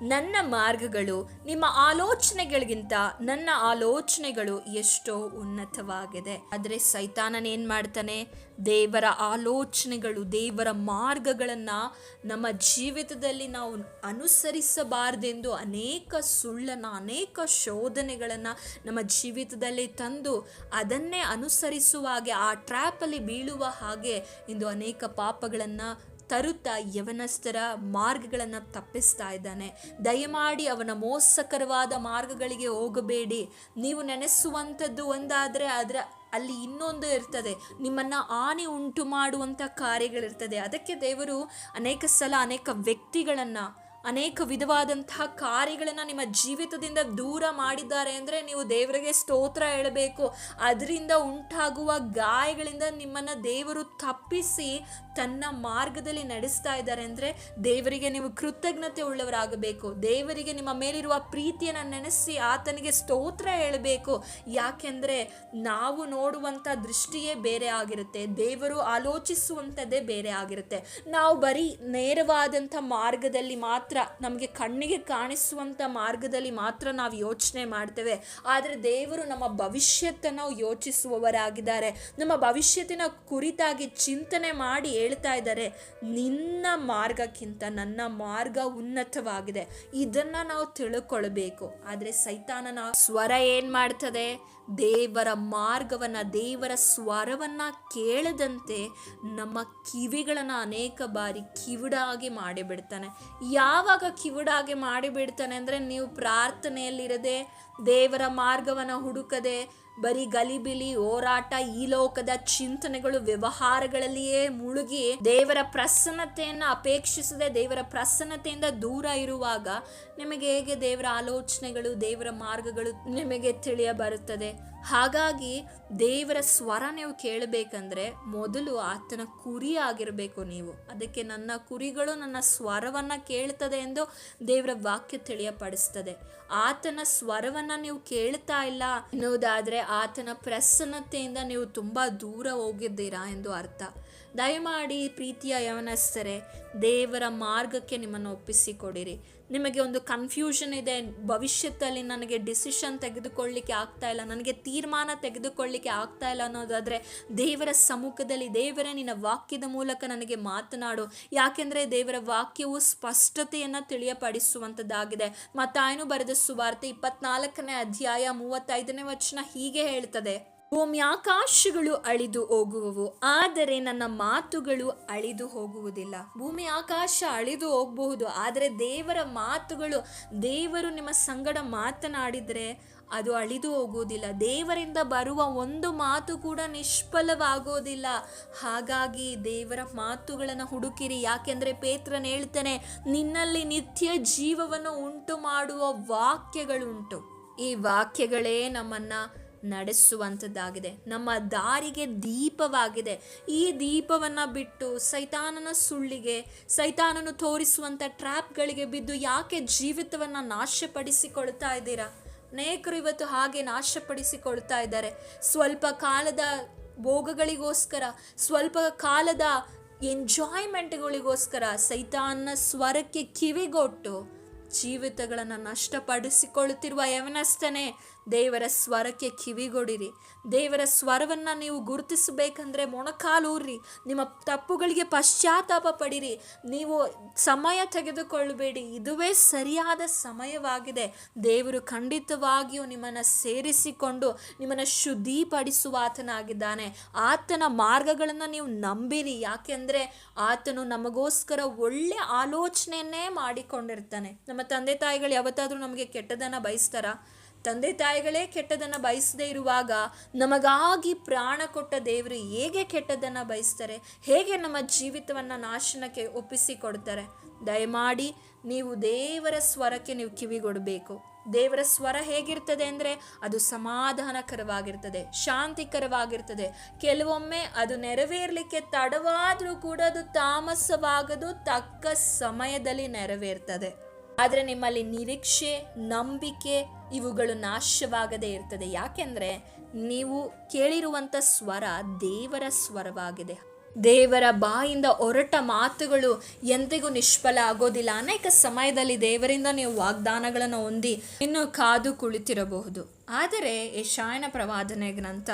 ನನ್ನ ಮಾರ್ಗಗಳು, ನಿಮ್ಮ ಆಲೋಚನೆಗಳಿಗಿಂತ ನನ್ನ ಆಲೋಚನೆಗಳು ಎಷ್ಟೋ ಉನ್ನತವಾಗಿದೆ. ಆದರೆ ಸೈತಾನನೇನ್ ಮಾಡ್ತಾನೆ? ದೇವರ ಆಲೋಚನೆಗಳು, ದೇವರ ಮಾರ್ಗಗಳನ್ನು ನಮ್ಮ ಜೀವಿತದಲ್ಲಿ ನಾವು ಅನುಸರಿಸಬಾರದೆಂದು ಅನೇಕ ಸುಳ್ಳನ್ನು, ಅನೇಕ ಶೋಧನೆಗಳನ್ನು ನಮ್ಮ ಜೀವಿತದಲ್ಲಿ ತಂದು ಅದನ್ನೇ ಅನುಸರಿಸುವ ಹಾಗೆ ಆ ಟ್ರ್ಯಾಪಲ್ಲಿ ಬೀಳುವ ಹಾಗೆ ಇಂದು ಅನೇಕ ಪಾಪಗಳನ್ನು ತರುತ್ತಾ ಯವನಸ್ಥರ ಮಾರ್ಗಗಳನ್ನು ತಪ್ಪಿಸ್ತಾ ಇದ್ದಾನೆ. ದಯಮಾಡಿ ಅವನ ಮೋಸಕರವಾದ ಮಾರ್ಗಗಳಿಗೆ ಹೋಗಬೇಡಿ. ನೀವು ನೆನೆಸುವಂಥದ್ದು ಒಂದಾದರೆ ಅದರ ಅಲ್ಲಿ ಇನ್ನೊಂದು ಇರ್ತದೆ. ನಿಮ್ಮನ್ನು ಹಾನಿ ಉಂಟು ಮಾಡುವಂಥ ಕಾರ್ಯಗಳಿರ್ತದೆ. ಅದಕ್ಕೆ ದೇವರು ಅನೇಕ ಸಲ ಅನೇಕ ವ್ಯಕ್ತಿಗಳನ್ನು ಅನೇಕ ವಿಧವಾದಂತಹ ಕಾರ್ಯಗಳನ್ನು ನಿಮ್ಮ ಜೀವಿತದಿಂದ ದೂರ ಮಾಡಿದ್ದಾರೆ ಅಂದರೆ ನೀವು ದೇವರಿಗೆ ಸ್ತೋತ್ರ ಹೇಳಬೇಕು. ಅದರಿಂದ ಉಂಟಾಗುವ ಗಾಯಗಳಿಂದ ನಿಮ್ಮನ್ನು ದೇವರು ತಪ್ಪಿಸಿ ತನ್ನ ಮಾರ್ಗದಲ್ಲಿ ನಡೆಸ್ತಾ ಇದ್ದಾರೆ ಅಂದರೆ ದೇವರಿಗೆ ನೀವು ಕೃತಜ್ಞತೆ ಉಳ್ಳವರಾಗಬೇಕು. ದೇವರಿಗೆ ನಿಮ್ಮ ಮೇಲಿರುವ ಪ್ರೀತಿಯನ್ನು ನೆನೆಸಿ ಆತನಿಗೆ ಸ್ತೋತ್ರ ಹೇಳಬೇಕು. ಯಾಕೆಂದರೆ ನಾವು ನೋಡುವಂಥ ದೃಷ್ಟಿಯೇ ಬೇರೆ ಆಗಿರುತ್ತೆ. ದೇವರು ಆಲೋಚಿಸುವಂಥದ್ದೇ ಬೇರೆ ಆಗಿರುತ್ತೆ. ನಾವು ಬರೀ ನೇರವಾದಂಥ ಮಾರ್ಗದಲ್ಲಿ ಮಾತ್ರ ನಮಗೆ ಕಣ್ಣಿಗೆ ಕಾಣಿಸುವಂಥ ಮಾರ್ಗದಲ್ಲಿ ಮಾತ್ರ ನಾವು ಯೋಚನೆ ಮಾಡ್ತೇವೆ. ಆದರೆ ದೇವರು ನಮ್ಮ ಭವಿಷ್ಯತ್ತನ್ನು ಯೋಚಿಸುವವರಾಗಿದ್ದಾರೆ. ನಮ್ಮ ಭವಿಷ್ಯತಿನ ಕುರಿತಾಗಿ ಚಿಂತನೆ ಮಾಡಿ ಹೇಳ್ತಾ ಇದ್ದಾರೆ, ನಿನ್ನ ಮಾರ್ಗಕ್ಕಿಂತ ನನ್ನ ಮಾರ್ಗ ಉನ್ನತವಾಗಿದೆ. ಇದನ್ನು ನಾವು ತಿಳ್ಕೊಳ್ಬೇಕು. ಆದರೆ ಸೈತಾನನ ಸ್ವರ ಏನು ಮಾಡ್ತದೆ? ದೇವರ ಮಾರ್ಗವನ್ನ, ದೇವರ ಸ್ವರವನ್ನ ಕೇಳದಂತೆ ನಮ್ಮ ಕಿವಿಗಳನ್ನು ಅನೇಕ ಬಾರಿ ಕಿವಿಡಾಗಿ ಮಾಡಿಬಿಡ್ತಾನೆ. ಯಾವಾಗ ಕಿವಿಡಾಗಿ ಮಾಡಿಬಿಡ್ತಾನೆ ಅಂದರೆ ನೀವು ಪ್ರಾರ್ಥನೆಯಲ್ಲಿರದೆ, ದೇವರ ಮಾರ್ಗವನ್ನು ಹುಡುಕದೆ ಬರೀ ಗಲಿಬಿಲಿ, ಹೋರಾಟ, ಈ ಲೋಕದ ಚಿಂತನೆಗಳು ವ್ಯವಹಾರಗಳಲ್ಲಿಯೇ ಮುಳುಗಿ ದೇವರ ಪ್ರಸನ್ನತೆಯನ್ನು ಅಪೇಕ್ಷಿಸದೆ ದೇವರ ಪ್ರಸನ್ನತೆಯಿಂದ ದೂರ ಇರುವಾಗ, ನಿಮಗೆ ಹೇಗೆ ದೇವರ ಆಲೋಚನೆಗಳು, ದೇವರ ಮಾರ್ಗಗಳು ನಿಮಗೆ ತಿಳಿಯ ಬರುತ್ತದೆ ಹಾಗಾಗಿ ದೇವರ ಸ್ವರ ನೀವು ಕೇಳಬೇಕಂದ್ರೆ ಮೊದಲು ಆತನ ಕುರಿ ಆಗಿರಬೇಕು ನೀವು. ಅದಕ್ಕೆ ನನ್ನ ಕುರಿಗಳು ನನ್ನ ಸ್ವರವನ್ನು ಕೇಳ್ತದೆ ಎಂದು ದೇವರ ವಾಕ್ಯ ತಿಳಿಯಪಡಿಸ್ತದೆ. ಆತನ ಸ್ವರವನ್ನು ನೀವು ಕೇಳ್ತಾ ಇಲ್ಲ ಎನ್ನುವುದಾದರೆ ಆತನ ಪ್ರಸನ್ನತೆಯಿಂದ ನೀವು ತುಂಬ ದೂರ ಹೋಗಿದ್ದೀರಾ ಎಂದು ಅರ್ಥ. ದಯಮಾಡಿ ಪ್ರೀತಿಯ ಯವನಸ್ಥರೆ, ದೇವರ ಮಾರ್ಗಕ್ಕೆ ನಿಮ್ಮನ್ನು ಒಪ್ಪಿಸಿಕೊಡಿರಿ. ನಿಮಗೆ ಒಂದು ಕನ್ಫ್ಯೂಷನ್ ಇದೆ, ಭವಿಷ್ಯತ್ತಲ್ಲಿ ನನಗೆ ಡಿಸಿಷನ್ ತೆಗೆದುಕೊಳ್ಳಿಕ್ಕೆ ಆಗ್ತಾ ಇಲ್ಲ, ನನಗೆ ತೀರ್ಮಾನ ತೆಗೆದುಕೊಳ್ಳಿಕ್ಕೆ ಆಗ್ತಾ ಇಲ್ಲ ಅನ್ನೋದಾದರೆ ದೇವರ ಸಮ್ಮುಖದಲ್ಲಿ, ದೇವರ ನಿನ್ನ ವಾಕ್ಯದ ಮೂಲಕ ನನಗೆ ಮಾತನಾಡು. ಯಾಕೆಂದರೆ ದೇವರ ವಾಕ್ಯವು ಸ್ಪಷ್ಟತೆಯನ್ನು ತಿಳಿಯಪಡಿಸುವಂಥದ್ದಾಗಿದೆ ಮತ್ತಾಯನು ಬರೆದ ಸುವಾರ್ತೆ ಇಪ್ಪತ್ನಾಲ್ಕನೇ ಅಧ್ಯಾಯ ಮೂವತ್ತೈದನೇ ವಚನ ಹೀಗೆ ಹೇಳ್ತದೆ. ಭೂಮಿ ಆಕಾಶಗಳು ಅಳಿದು ಹೋಗುವವು, ಆದರೆ ನನ್ನ ಮಾತುಗಳು ಅಳಿದು ಹೋಗುವುದಿಲ್ಲ. ಭೂಮಿ ಆಕಾಶ ಅಳಿದು ಹೋಗಬಹುದು, ಆದರೆ ದೇವರ ಮಾತುಗಳು, ದೇವರು ನಿಮ್ಮ ಸಂಗಡ ಮಾತನಾಡಿದರೆ ಅದು ಅಳಿದು ಹೋಗುವುದಿಲ್ಲ. ದೇವರಿಂದ ಬರುವ ಒಂದು ಮಾತು ಕೂಡ ನಿಷ್ಫಲವಾಗೋದಿಲ್ಲ ಹಾಗಾಗಿ ದೇವರ ಮಾತುಗಳನ್ನು ಹುಡುಕಿರಿ. ಯಾಕೆಂದರೆ ಪೇತ್ರನ್ ಹೇಳ್ತಾನೆ, ನಿನ್ನಲ್ಲಿ ನಿತ್ಯ ಜೀವವನ್ನು ಉಂಟು ಮಾಡುವ ವಾಕ್ಯಗಳುಂಟು. ಈ ವಾಕ್ಯಗಳೇ ನಮ್ಮನ್ನು ನಡೆಸುವಂಥದ್ದಾಗಿದೆ ನಮ್ಮ ದಾರಿಗೆ ದೀಪವಾಗಿದೆ. ಈ ದೀಪವನ್ನು ಬಿಟ್ಟು ಸೈತಾನನ ಸುಳ್ಳಿಗೆ, ಸೈತಾನನು ತೋರಿಸುವಂಥ ಟ್ರ್ಯಾಪ್ಗಳಿಗೆ ಬಿದ್ದು ಯಾಕೆ ಜೀವಿತವನ್ನು ನಾಶಪಡಿಸಿಕೊಳ್ತಾ ಇದ್ದೀರಾ? ಅನೇಕರು ಇವತ್ತು ಹಾಗೆ ನಾಶಪಡಿಸಿಕೊಳ್ತಾ ಇದ್ದಾರೆ. ಸ್ವಲ್ಪ ಕಾಲದ ಭೋಗಗಳಿಗೋಸ್ಕರ, ಸ್ವಲ್ಪ ಕಾಲದ ಎಂಜಾಯ್ಮೆಂಟ್ಗಳಿಗೋಸ್ಕರ ಸೈತಾನ ಸ್ವರಕ್ಕೆ ಕಿವಿಗೊಟ್ಟು ಜೀವಿತಗಳನ್ನು ನಷ್ಟಪಡಿಸಿಕೊಳ್ಳುತ್ತಿರುವ ಯವನಸ್ಥನೇ ದೇವರ ಸ್ವರಕ್ಕೆ ಕಿವಿಗೊಡಿರಿ. ದೇವರ ಸ್ವರವನ್ನು ನೀವು ಗುರುತಿಸಬೇಕಂದ್ರೆ ಮೊಣಕಾಲೂರ್ರಿ. ನಿಮ್ಮ ತಪ್ಪುಗಳಿಗೆ ಪಶ್ಚಾತ್ತಾಪ ಪಡಿರಿ. ನೀವು ಸಮಯ ತೆಗೆದುಕೊಳ್ಳಬೇಡಿ. ಇದುವೇ ಸರಿಯಾದ ಸಮಯವಾಗಿದೆ. ದೇವರು ಖಂಡಿತವಾಗಿಯೂ ನಿಮ್ಮನ್ನು ಸೇರಿಸಿಕೊಂಡು ನಿಮ್ಮನ್ನು ಶುದ್ಧಿಪಡಿಸುವ ಆತನಾಗಿದ್ದಾನೆ ಆತನ ಮಾರ್ಗಗಳನ್ನು ನೀವು ನಂಬಿರಿ. ಯಾಕೆಂದರೆ ಆತನು ನಮಗೋಸ್ಕರ ಒಳ್ಳೆ ಆಲೋಚನೆಯನ್ನೇ ಮಾಡಿಕೊಂಡಿರ್ತಾನೆ. ನಮ್ಮ ತಂದೆ ತಾಯಿಗಳು ಯಾವತ್ತಾದರೂ ನಮಗೆ ಕೆಟ್ಟದನ್ನು ಬಯಸ್ತಾರ? ತಂದೆ ತಾಯಿಗಳೇ ಕೆಟ್ಟದನ್ನು ಬಯಸದೇ ಇರುವಾಗ ನಮಗಾಗಿ ಪ್ರಾಣ ಕೊಟ್ಟ ದೇವರು ಹೇಗೆ ಕೆಟ್ಟದನ್ನು ಬಯಸ್ತಾರೆ, ಹೇಗೆ ನಮ್ಮ ಜೀವಿತವನ್ನು ನಾಶನಕ್ಕೆ ಒಪ್ಪಿಸಿಕೊಡ್ತಾರೆ? ದಯಮಾಡಿ ನೀವು ದೇವರ ಸ್ವರಕ್ಕೆ ನೀವು ಕಿವಿಗೊಡಬೇಕು ದೇವರ ಸ್ವರ ಹೇಗಿರ್ತದೆ ಅಂದರೆ ಅದು ಸಮಾಧಾನಕರವಾಗಿರ್ತದೆ, ಶಾಂತಿಕರವಾಗಿರ್ತದೆ. ಕೆಲವೊಮ್ಮೆ ಅದು ನೆರವೇರಲಿಕ್ಕೆ ತಡವಾದರೂ ಕೂಡ ಅದು ತಾಮಸವಾಗದು, ತಕ್ಕ ಸಮಯದಲ್ಲಿ ನೆರವೇರ್ತದೆ. ಆದರೆ ನಿಮ್ಮಲ್ಲಿ ನಿರೀಕ್ಷೆ, ನಂಬಿಕೆ ಇವುಗಳು ನಾಶವಾಗದೇ ಇರ್ತದೆ. ಯಾಕೆಂದರೆ ನೀವು ಕೇಳಿರುವಂಥ ಸ್ವರ ದೇವರ ಸ್ವರವಾಗಿದೆ. ದೇವರ ಬಾಯಿಂದ ಹೊರಟ ಮಾತುಗಳು ಎಂದಿಗೂ ನಿಷ್ಫಲ ಆಗೋದಿಲ್ಲ. ಅನೇಕ ಸಮಯದಲ್ಲಿ ದೇವರಿಂದ ನೀವು ವಾಗ್ದಾನಗಳನ್ನು ಹೊಂದಿ ಇನ್ನು ಕಾದು ಕುಳಿತಿರಬಹುದು. ಆದರೆ ಈ ಶಾಯನ ಪ್ರವಾದನೆ ಗ್ರಂಥ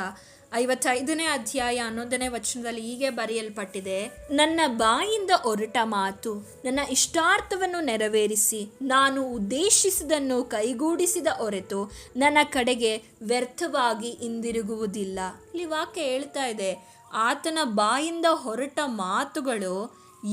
ಐವತ್ತೈದನೇ ಅಧ್ಯಾಯ ಹನ್ನೊಂದನೇ ವಚನದಲ್ಲಿ ಹೀಗೆ ಬರೆಯಲ್ಪಟ್ಟಿದೆ, ನನ್ನ ಬಾಯಿಂದ ಹೊರಟ ಮಾತು ನನ್ನ ಇಷ್ಟಾರ್ಥವನ್ನು ನೆರವೇರಿಸಿ, ನಾನು ಉದ್ದೇಶಿಸಿದನ್ನು ಕೈಗೂಡಿಸಿದ ಹೊರತು ನನ್ನ ಕಡೆಗೆ ವ್ಯರ್ಥವಾಗಿ ಹಿಂದಿರುಗುವುದಿಲ್ಲ. ಇಲ್ಲಿ ವಾಕ್ಯ ಹೇಳ್ತಾ ಇದೆ, ಆತನ ಬಾಯಿಂದ ಹೊರಟ ಮಾತುಗಳು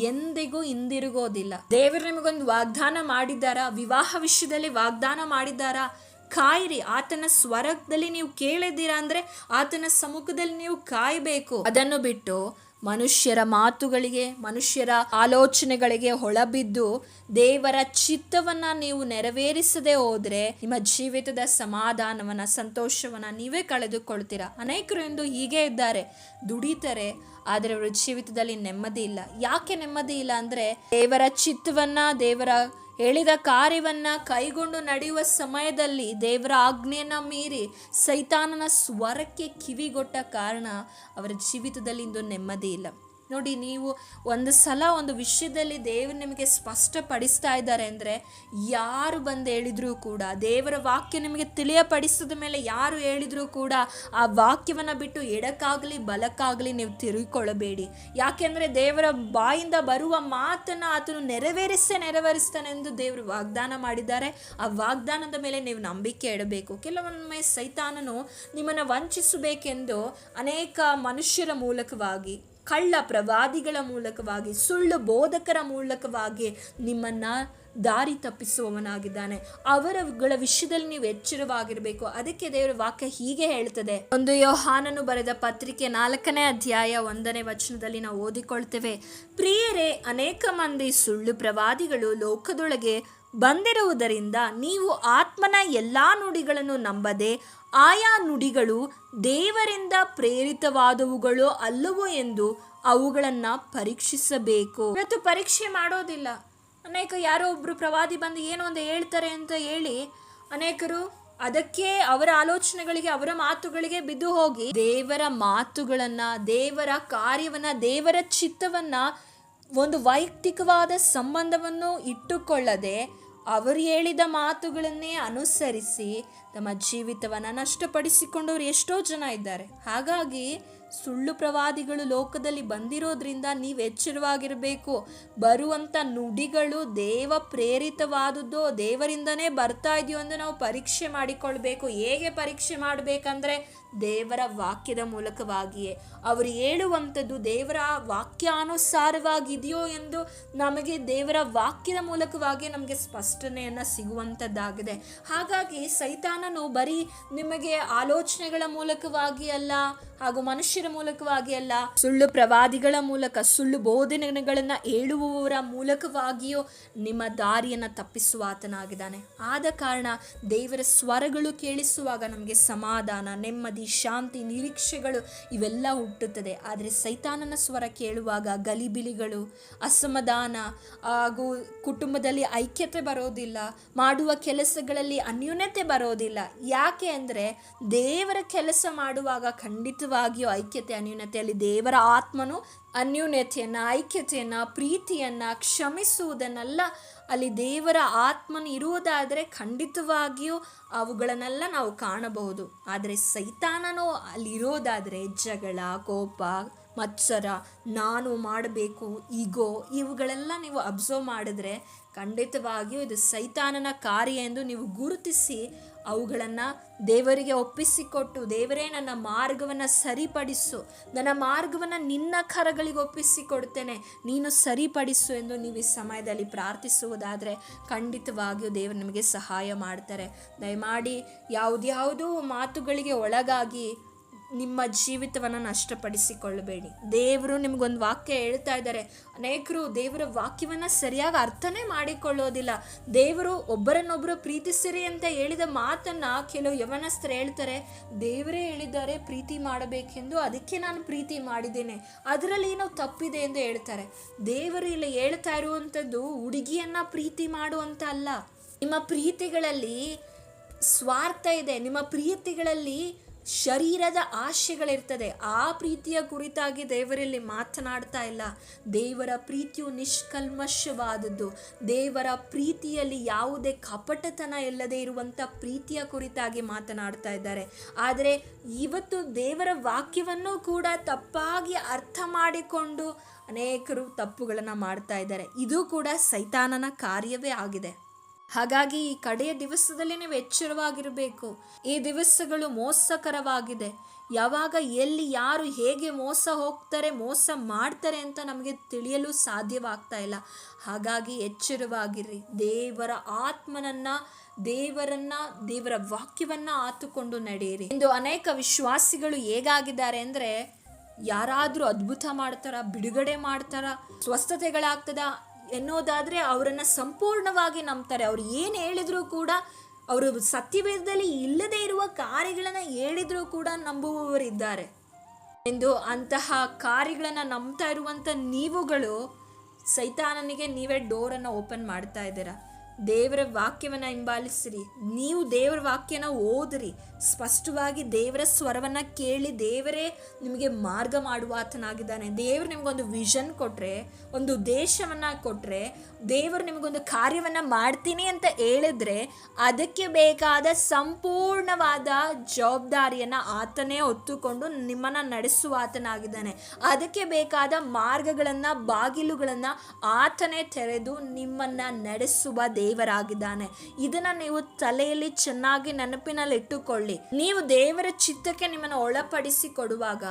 ಎಂದಿಗೂ ಹಿಂದಿರುಗೋದಿಲ್ಲ. ದೇವರು ನಿಮಗೊಂದು ವಾಗ್ದಾನ ಮಾಡಿದ್ದಾರಾ? ವಿವಾಹ ವಿಷಯದಲ್ಲಿ ವಾಗ್ದಾನ ಮಾಡಿದ್ದಾರಾ? ಕಾಯಿರಿ, ಆತನ ಸ್ವರದಲ್ಲಿ ನೀವು ಕೇಳಿದ್ದೀರಾ ಅಂದ್ರೆ ಆತನ ಸಮ್ಮುಖದಲ್ಲಿ ನೀವು ಕಾಯಬೇಕು. ಅದನ್ನು ಬಿಟ್ಟು ಮನುಷ್ಯರ ಮಾತುಗಳಿಗೆ, ಮನುಷ್ಯರ ಆಲೋಚನೆಗಳಿಗೆ ಹೊಳಬಿದ್ದು ದೇವರ ಚಿತ್ತವನ್ನ ನೀವು ನೆರವೇರಿಸದೆ ಹೋದ್ರೆ ನಿಮ್ಮ ಜೀವಿತದ ಸಮಾಧಾನವನ್ನ, ಸಂತೋಷವನ್ನ ನೀವೇ ಕಳೆದುಕೊಳ್ತೀರಾ? ಅನೇಕರು ಎಂದು ಹೀಗೆ ಇದ್ದಾರೆ. ದುಡಿತಾರೆ, ಆದರೆ ಅವರ ಜೀವಿತದಲ್ಲಿ ನೆಮ್ಮದಿ ಇಲ್ಲ. ಯಾಕೆ ನೆಮ್ಮದಿ ಇಲ್ಲ ಅಂದ್ರೆ ದೇವರ ಚಿತ್ತವನ್ನ, ದೇವರ ಹೇಳಿದ ಕಾರ್ಯವನ್ನ ಕೈಗೊಂಡು ನಡೆಯುವ ಸಮಯದಲ್ಲಿ ದೇವರ ಆಜ್ಞೆಯನ್ನು ಮೀರಿ ಸೈತಾನನ ಸ್ವರಕ್ಕೆ ಕಿವಿಗೊಟ್ಟ ಕಾರಣ ಅವರ ಜೀವಿತದಲ್ಲಿ ಇಂದು ನೆಮ್ಮದಿ ಇಲ್ಲ. ನೋಡಿ, ನೀವು ಒಂದು ಸಲ ಒಂದು ವಿಷಯದಲ್ಲಿ ದೇವರು ನಿಮಗೆ ಸ್ಪಷ್ಟಪಡಿಸ್ತಾ ಇದ್ದಾರೆ ಅಂದರೆ ಯಾರು ಬಂದು ಹೇಳಿದರೂ ಕೂಡ, ದೇವರ ವಾಕ್ಯ ನಿಮಗೆ ತಿಳಿಯಪಡಿಸಿದ ಮೇಲೆ ಯಾರು ಹೇಳಿದರೂ ಕೂಡ ಆ ವಾಕ್ಯವನ್ನು ಬಿಟ್ಟು ಎಡಕ್ಕಾಗಲಿ, ಬಲಕ್ಕಾಗಲಿ ನೀವು ತಿರುಗಿಕೊಳ್ಳಬೇಡಿ. ಯಾಕೆಂದರೆ ದೇವರ ಬಾಯಿಂದ ಬರುವ ಮಾತನ್ನು ಆತನು ನೆರವೇರಿಸೇ ನೆರವೇರಿಸ್ತಾನೆ ಎಂದು ದೇವರು ವಾಗ್ದಾನ ಮಾಡಿದ್ದಾರೆ. ಆ ವಾಗ್ದಾನದ ಮೇಲೆ ನೀವು ನಂಬಿಕೆ ಇಡಬೇಕು. ಕೆಲವೊಮ್ಮೆ ಸೈತಾನನು ನಿಮ್ಮನ್ನು ವಂಚಿಸಬೇಕೆಂದು ಅನೇಕ ಮನುಷ್ಯರ ಮೂಲಕವಾಗಿ ಕಳ್ಳ ಪ್ರವಾದಿಗಳ ಮೂಲಕವಾಗಿ, ಸುಳ್ಳು ಬೋಧಕರ ಮೂಲಕವಾಗಿ ನಿಮ್ಮನ್ನ ದಾರಿ ತಪ್ಪಿಸುವವನಾಗಿದ್ದಾನೆ. ಅವರಗಳ ವಿಷಯದಲ್ಲಿ ನೀವು ಎಚ್ಚರವಾಗಿರಬೇಕು. ಅದಕ್ಕೆ ದೇವರ ವಾಕ್ಯ ಹೀಗೆ ಹೇಳ್ತದೆ ಒಂದು ಯೋಹಾನನು ಬರೆದ ಪತ್ರಿಕೆ ನಾಲ್ಕನೇ ಅಧ್ಯಾಯ ಒಂದನೇ ವಚನದಲ್ಲಿ ನಾವು ಓದಿಕೊಳ್ತೇವೆ, ಪ್ರಿಯರೇ, ಅನೇಕ ಮಂದಿ ಸುಳ್ಳು ಪ್ರವಾದಿಗಳು ಲೋಕದೊಳಗೆ ಬಂದಿರುವುದರಿಂದ ನೀವು ಆತ್ಮನ ಎಲ್ಲಾ ನುಡಿಗಳನ್ನು ನಂಬದೆ ಆಯಾ ನುಡಿಗಳು ದೇವರಿಂದ ಪ್ರೇರಿತವಾದವುಗಳು ಅಲ್ಲವೋ ಎಂದು ಅವುಗಳನ್ನು ಪರೀಕ್ಷಿಸಬೇಕು. ಇವತ್ತು ಪರೀಕ್ಷೆ ಮಾಡೋದಿಲ್ಲ. ಅನೇಕ ಯಾರೋ ಒಬ್ರು ಪ್ರವಾದಿ ಬಂದು ಏನು ಒಂದು ಹೇಳ್ತಾರೆ ಅಂತ ಹೇಳಿ ಅನೇಕರು ಅದಕ್ಕೆ ಅವರ ಆಲೋಚನೆಗಳಿಗೆ, ಅವರ ಮಾತುಗಳಿಗೆ ಬಿದ್ದು ಹೋಗಿ ದೇವರ ಮಾತುಗಳನ್ನ, ದೇವರ ಕಾರ್ಯವನ್ನ, ದೇವರ ಚಿತ್ತವನ್ನ ಒಂದು ವೈಯಕ್ತಿಕವಾದ ಸಂಬಂಧವನ್ನು ಇಟ್ಟುಕೊಳ್ಳದೆ ಅವರು ಹೇಳಿದ ಮಾತುಗಳನ್ನೇ ಅನುಸರಿಸಿ ತಮ್ಮ ಜೀವಿತವನ್ನು ನಷ್ಟಪಡಿಸಿಕೊಂಡವರು ಎಷ್ಟೋ ಜನ ಇದ್ದಾರೆ. ಹಾಗಾಗಿ ಸುಳ್ಳು ಪ್ರವಾದಿಗಳು ಲೋಕದಲ್ಲಿ ಬಂದಿರೋದ್ರಿಂದ ನೀವು ಎಚ್ಚರವಾಗಿರಬೇಕು. ಬರುವಂಥ ನುಡಿಗಳು ದೇವ ಪ್ರೇರಿತವಾದದ್ದು, ದೇವರಿಂದನೇ ಬರ್ತಾ ಇದೆಯೋ ಅಂತ ನಾವು ಪರೀಕ್ಷೆ ಮಾಡಿಕೊಳ್ಬೇಕು. ಹೇಗೆ ಪರೀಕ್ಷೆ ಮಾಡಬೇಕಂದ್ರೆ ದೇವರ ವಾಕ್ಯದ ಮೂಲಕವಾಗಿಯೇ. ಅವರು ಹೇಳುವಂಥದ್ದು ದೇವರ ವಾಕ್ಯಾನುಸಾರವಾಗಿದೆಯೋ ಎಂದು ನಮಗೆ ದೇವರ ವಾಕ್ಯದ ಮೂಲಕವಾಗಿ ನಮಗೆ ಸ್ಪಷ್ಟನೆಯನ್ನು ಸಿಗುವಂಥದ್ದಾಗಿದೆ. ಹಾಗಾಗಿ ಸೈತಾನನು ಬರೀ ನಿಮಗೆ ಆಲೋಚನೆಗಳ ಮೂಲಕವಾಗಿ ಅಲ್ಲ, ಹಾಗೂ ಮನುಷ್ಯರ ಮೂಲಕವಾಗಿ ಅಲ್ಲ, ಸುಳ್ಳು ಪ್ರವಾದಿಗಳ ಮೂಲಕ, ಸುಳ್ಳು ಬೋಧನೆಗಳನ್ನು ಹೇಳುವವರ ಮೂಲಕವಾಗಿಯೂ ನಿಮ್ಮ ದಾರಿಯನ್ನು ತಪ್ಪಿಸುವ ಆತನಾಗಿದ್ದಾನೆ. ಆದ ಕಾರಣ ದೇವರ ಸ್ವರಗಳು ಕೇಳಿಸುವಾಗ ನಮಗೆ ಸಮಾಧಾನ, ನೆಮ್ಮದಿ ಶಾಂತಿ ನಿರೀಕ್ಷೆಗಳು ಇವೆಲ್ಲ ಹುಟ್ಟುತ್ತದೆ. ಆದರೆ ಸೈತಾನನ ಸ್ವರ ಕೇಳುವಾಗ ಗಲಿಬಿಲಿಗಳು, ಅಸಮಾಧಾನ ಹಾಗೂ ಕುಟುಂಬದಲ್ಲಿ ಐಕ್ಯತೆ ಬರೋದಿಲ್ಲ, ಮಾಡುವ ಕೆಲಸಗಳಲ್ಲಿ ಅನ್ಯೂನ್ಯತೆ ಬರೋದಿಲ್ಲ. ಯಾಕೆ ಅಂದರೆ ದೇವರ ಕೆಲಸ ಮಾಡುವಾಗ ಖಂಡಿತವಾಗಿಯೂ ಐಕ್ಯತೆ, ಅನ್ಯೂನ್ಯತೆಯಲ್ಲಿ ದೇವರ ಆತ್ಮನು ಅನ್ಯೂನ್ಯತೆಯನ್ನು, ಐಕ್ಯತೆಯನ್ನು, ಪ್ರೀತಿಯನ್ನು ಕ್ಷಮಿಸುವುದನ್ನೆಲ್ಲ ಅಲ್ಲಿ ದೇವರ ಆತ್ಮನು ಇರುವುದಾದರೆ ಖಂಡಿತವಾಗಿಯೂ ಅವುಗಳನ್ನೆಲ್ಲ ನಾವು ಕಾಣಬಹುದು. ಆದರೆ ಸೈತಾನನು ಅಲ್ಲಿರೋದಾದರೆ ಜಗಳ ಕೋಪ ಮತ್ಸರ, ನಾನು ಮಾಡಬೇಕು, ಈಗೋ, ಇವುಗಳೆಲ್ಲ ನೀವು ಅಬ್ಸರ್ವ್ ಮಾಡಿದ್ರೆ ಖಂಡಿತವಾಗಿಯೂ ಇದು ಸೈತಾನನ ಕಾರ್ಯ ಎಂದು ನೀವು ಗುರುತಿಸಿ ಅವುಗಳನ್ನು ದೇವರಿಗೆ ಒಪ್ಪಿಸಿಕೊಟ್ಟು, ದೇವರೇ ನನ್ನ ಮಾರ್ಗವನ್ನು ಸರಿಪಡಿಸು, ನನ್ನ ಮಾರ್ಗವನ್ನು ನಿನ್ನ ಕರಗಳಿಗೆ ಒಪ್ಪಿಸಿಕೊಡ್ತೇನೆ, ನೀನು ಸರಿಪಡಿಸು ಎಂದು ನೀವು ಈ ಸಮಯದಲ್ಲಿ ಪ್ರಾರ್ಥಿಸುವುದಾದರೆ ಖಂಡಿತವಾಗಿಯೂ ದೇವರು ನಿಮಗೆ ಸಹಾಯ ಮಾಡ್ತಾರೆ. ದಯಮಾಡಿ ಯಾವುದ್ಯಾವುದೋ ಮಾತುಗಳಿಗೆ ಒಳಗಾಗಿ ನಿಮ್ಮ ಜೀವಿತವನ್ನು ನಷ್ಟಪಡಿಸಿಕೊಳ್ಳಬೇಡಿ. ದೇವರು ನಿಮಗೊಂದು ವಾಕ್ಯ ಹೇಳ್ತಾ ಇದ್ದಾರೆ. ಅನೇಕರು ದೇವರ ವಾಕ್ಯವನ್ನು ಸರಿಯಾಗಿ ಅರ್ಥನೇ ಮಾಡಿಕೊಳ್ಳೋದಿಲ್ಲ. ದೇವರು ಒಬ್ಬರನ್ನೊಬ್ಬರು ಪ್ರೀತಿಸಿರಿ ಅಂತ ಹೇಳಿದ ಮಾತನ್ನು ಕೆಲವು ಯವನಸ್ಥರು ಹೇಳ್ತಾರೆ, ದೇವರೇ ಹೇಳಿದ್ದಾರೆ ಪ್ರೀತಿ ಮಾಡಬೇಕೆಂದು, ಅದಕ್ಕೆ ನಾನು ಪ್ರೀತಿ ಮಾಡಿದ್ದೇನೆ. ಅದರಲ್ಲಿ ಏನೋ ತಪ್ಪಿದೆ ಎಂದು ಹೇಳ್ತಾರೆ. ದೇವರು ಇಲ್ಲಿ ಹೇಳ್ತಾ ಇರುವಂಥದ್ದು ಹುಡುಗಿಯನ್ನು ಪ್ರೀತಿ ಮಾಡುವಂಥ ಅಲ್ಲ. ನಿಮ್ಮ ಪ್ರೀತಿಗಳಲ್ಲಿ ಸ್ವಾರ್ಥ ಇದೆ. ನಿಮ್ಮ ಪ್ರೀತಿಗಳಲ್ಲಿ ಶರೀರದ ಆಶೆಗಳಿರ್ತದೆ. ಆ ಪ್ರೀತಿಯ ಕುರಿತಾಗಿ ದೇವರಲ್ಲಿ ಮಾತನಾಡ್ತಾ ಇಲ್ಲ. ದೇವರ ಪ್ರೀತಿಯು ನಿಷ್ಕಲ್ಮಶವಾದದ್ದು. ದೇವರ ಪ್ರೀತಿಯಲ್ಲಿ ಯಾವುದೇ ಕಪಟತನ ಇಲ್ಲದೆ ಇರುವಂಥ ಪ್ರೀತಿಯ ಕುರಿತಾಗಿ ಮಾತನಾಡ್ತಾ ಇದ್ದಾರೆ. ಆದರೆ ಇವತ್ತು ದೇವರ ವಾಕ್ಯವನ್ನು ಕೂಡ ತಪ್ಪಾಗಿ ಅರ್ಥ ಮಾಡಿಕೊಂಡು ಅನೇಕರು ತಪ್ಪುಗಳನ್ನು ಮಾಡ್ತಾ ಇದ್ದಾರೆ. ಇದು ಕೂಡ ಸೈತಾನನ ಕಾರ್ಯವೇ ಆಗಿದೆ. ಹಾಗಾಗಿ ಈ ಕಡೆಯ ದಿವಸದಲ್ಲಿ ನೀವು ಎಚ್ಚರವಾಗಿರಬೇಕು. ಈ ದಿವಸಗಳು ಮೋಸಕರವಾಗಿದೆ. ಯಾವಾಗ, ಎಲ್ಲಿ, ಯಾರು ಹೇಗೆ ಮೋಸ ಹೋಗ್ತಾರೆ, ಮೋಸ ಮಾಡ್ತಾರೆ ಅಂತ ನಮಗೆ ತಿಳಿಯಲು ಸಾಧ್ಯವಾಗ್ತಾ ಇಲ್ಲ. ಹಾಗಾಗಿ ಎಚ್ಚರವಾಗಿರ್ರಿ ದೇವರ ಆತ್ಮನನ್ನ, ದೇವರನ್ನ, ದೇವರ ವಾಕ್ಯವನ್ನ ಆತುಕೊಂಡು ನಡೆಯಿರಿ. ಇಂದು ಅನೇಕ ವಿಶ್ವಾಸಿಗಳು ಹೇಗಾಗಿದ್ದಾರೆ ಅಂದರೆ, ಯಾರಾದರೂ ಅದ್ಭುತ ಮಾಡ್ತಾರ, ಬಿಡುಗಡೆ ಮಾಡ್ತಾರ, ಸ್ವಸ್ಥತೆಗಳಾಗ್ತದ ಎನ್ನೋದಾದರೆ ಅವರನ್ನು ಸಂಪೂರ್ಣವಾಗಿ ನಂಬ್ತಾರೆ. ಅವ್ರು ಏನು ಹೇಳಿದರೂ ಕೂಡ ಅವರು ಸತ್ಯವೇದದಲ್ಲಿ ಇಲ್ಲದೇ ಇರುವ ಕಾರ್ಯಗಳನ್ನು ಹೇಳಿದರೂ ಕೂಡ ನಂಬುವವರಿದ್ದಾರೆ. ಎಂದು ಅಂತಹ ಕಾರ್ಯಗಳನ್ನು ನಂಬ್ತಾ ಇರುವಂಥ ನೀವುಗಳು ಸೈತಾನನಿಗೆ ನೀವೇ ಡೋರನ್ನು ಓಪನ್ ಮಾಡ್ತಾ ಇದ್ದೀರಾ? ದೇವರ ವಾಕ್ಯವನ್ನು ಹಿಂಬಾಲಿಸಿರಿ. ನೀವು ದೇವರ ವಾಕ್ಯನ ಓದಿರಿ. ಸ್ಪಷ್ಟವಾಗಿ ದೇವರ ಸ್ವರವನ್ನು ಕೇಳಿ ದೇವರೇ ನಿಮಗೆ ಮಾರ್ಗ ಮಾಡುವ ಆತನಾಗಿದ್ದಾನೆ ದೇವರು ನಿಮಗೊಂದು ವಿಷನ್ ಕೊಟ್ಟರೆ ಒಂದು ಉದ್ದೇಶವನ್ನು ಕೊಟ್ಟರೆ ದೇವರು ನಿಮಗೊಂದು ಕಾರ್ಯವನ್ನು ಮಾಡ್ತೀನಿ ಅಂತ ಹೇಳಿದ್ರೆ ಅದಕ್ಕೆ ಬೇಕಾದ ಸಂಪೂರ್ಣವಾದ ಜವಾಬ್ದಾರಿಯನ್ನು ಆತನೇ ಹೊತ್ತುಕೊಂಡು ನಿಮ್ಮನ್ನು ನಡೆಸುವ ಆತನಾಗಿದ್ದಾನೆ ಅದಕ್ಕೆ ಬೇಕಾದ ಮಾರ್ಗಗಳನ್ನು, ಬಾಗಿಲುಗಳನ್ನು ಆತನೇ ತೆರೆದು ನಿಮ್ಮನ್ನು ನಡೆಸುವ ದೇವರಾಗಿದ್ದಾನೆ. ಇದನ್ನ ನೀವು ತಲೆಯಲ್ಲಿ ಚೆನ್ನಾಗಿ ನೆನಪಿನಲ್ಲಿ ಇಟ್ಟುಕೊಳ್ಳಿ ನೀವು ದೇವರ ಚಿತ್ತಕ್ಕೆ ನಿಮ್ಮನ್ನು ಒಳಪಡಿಸಿ ಕೊಡುವಾಗ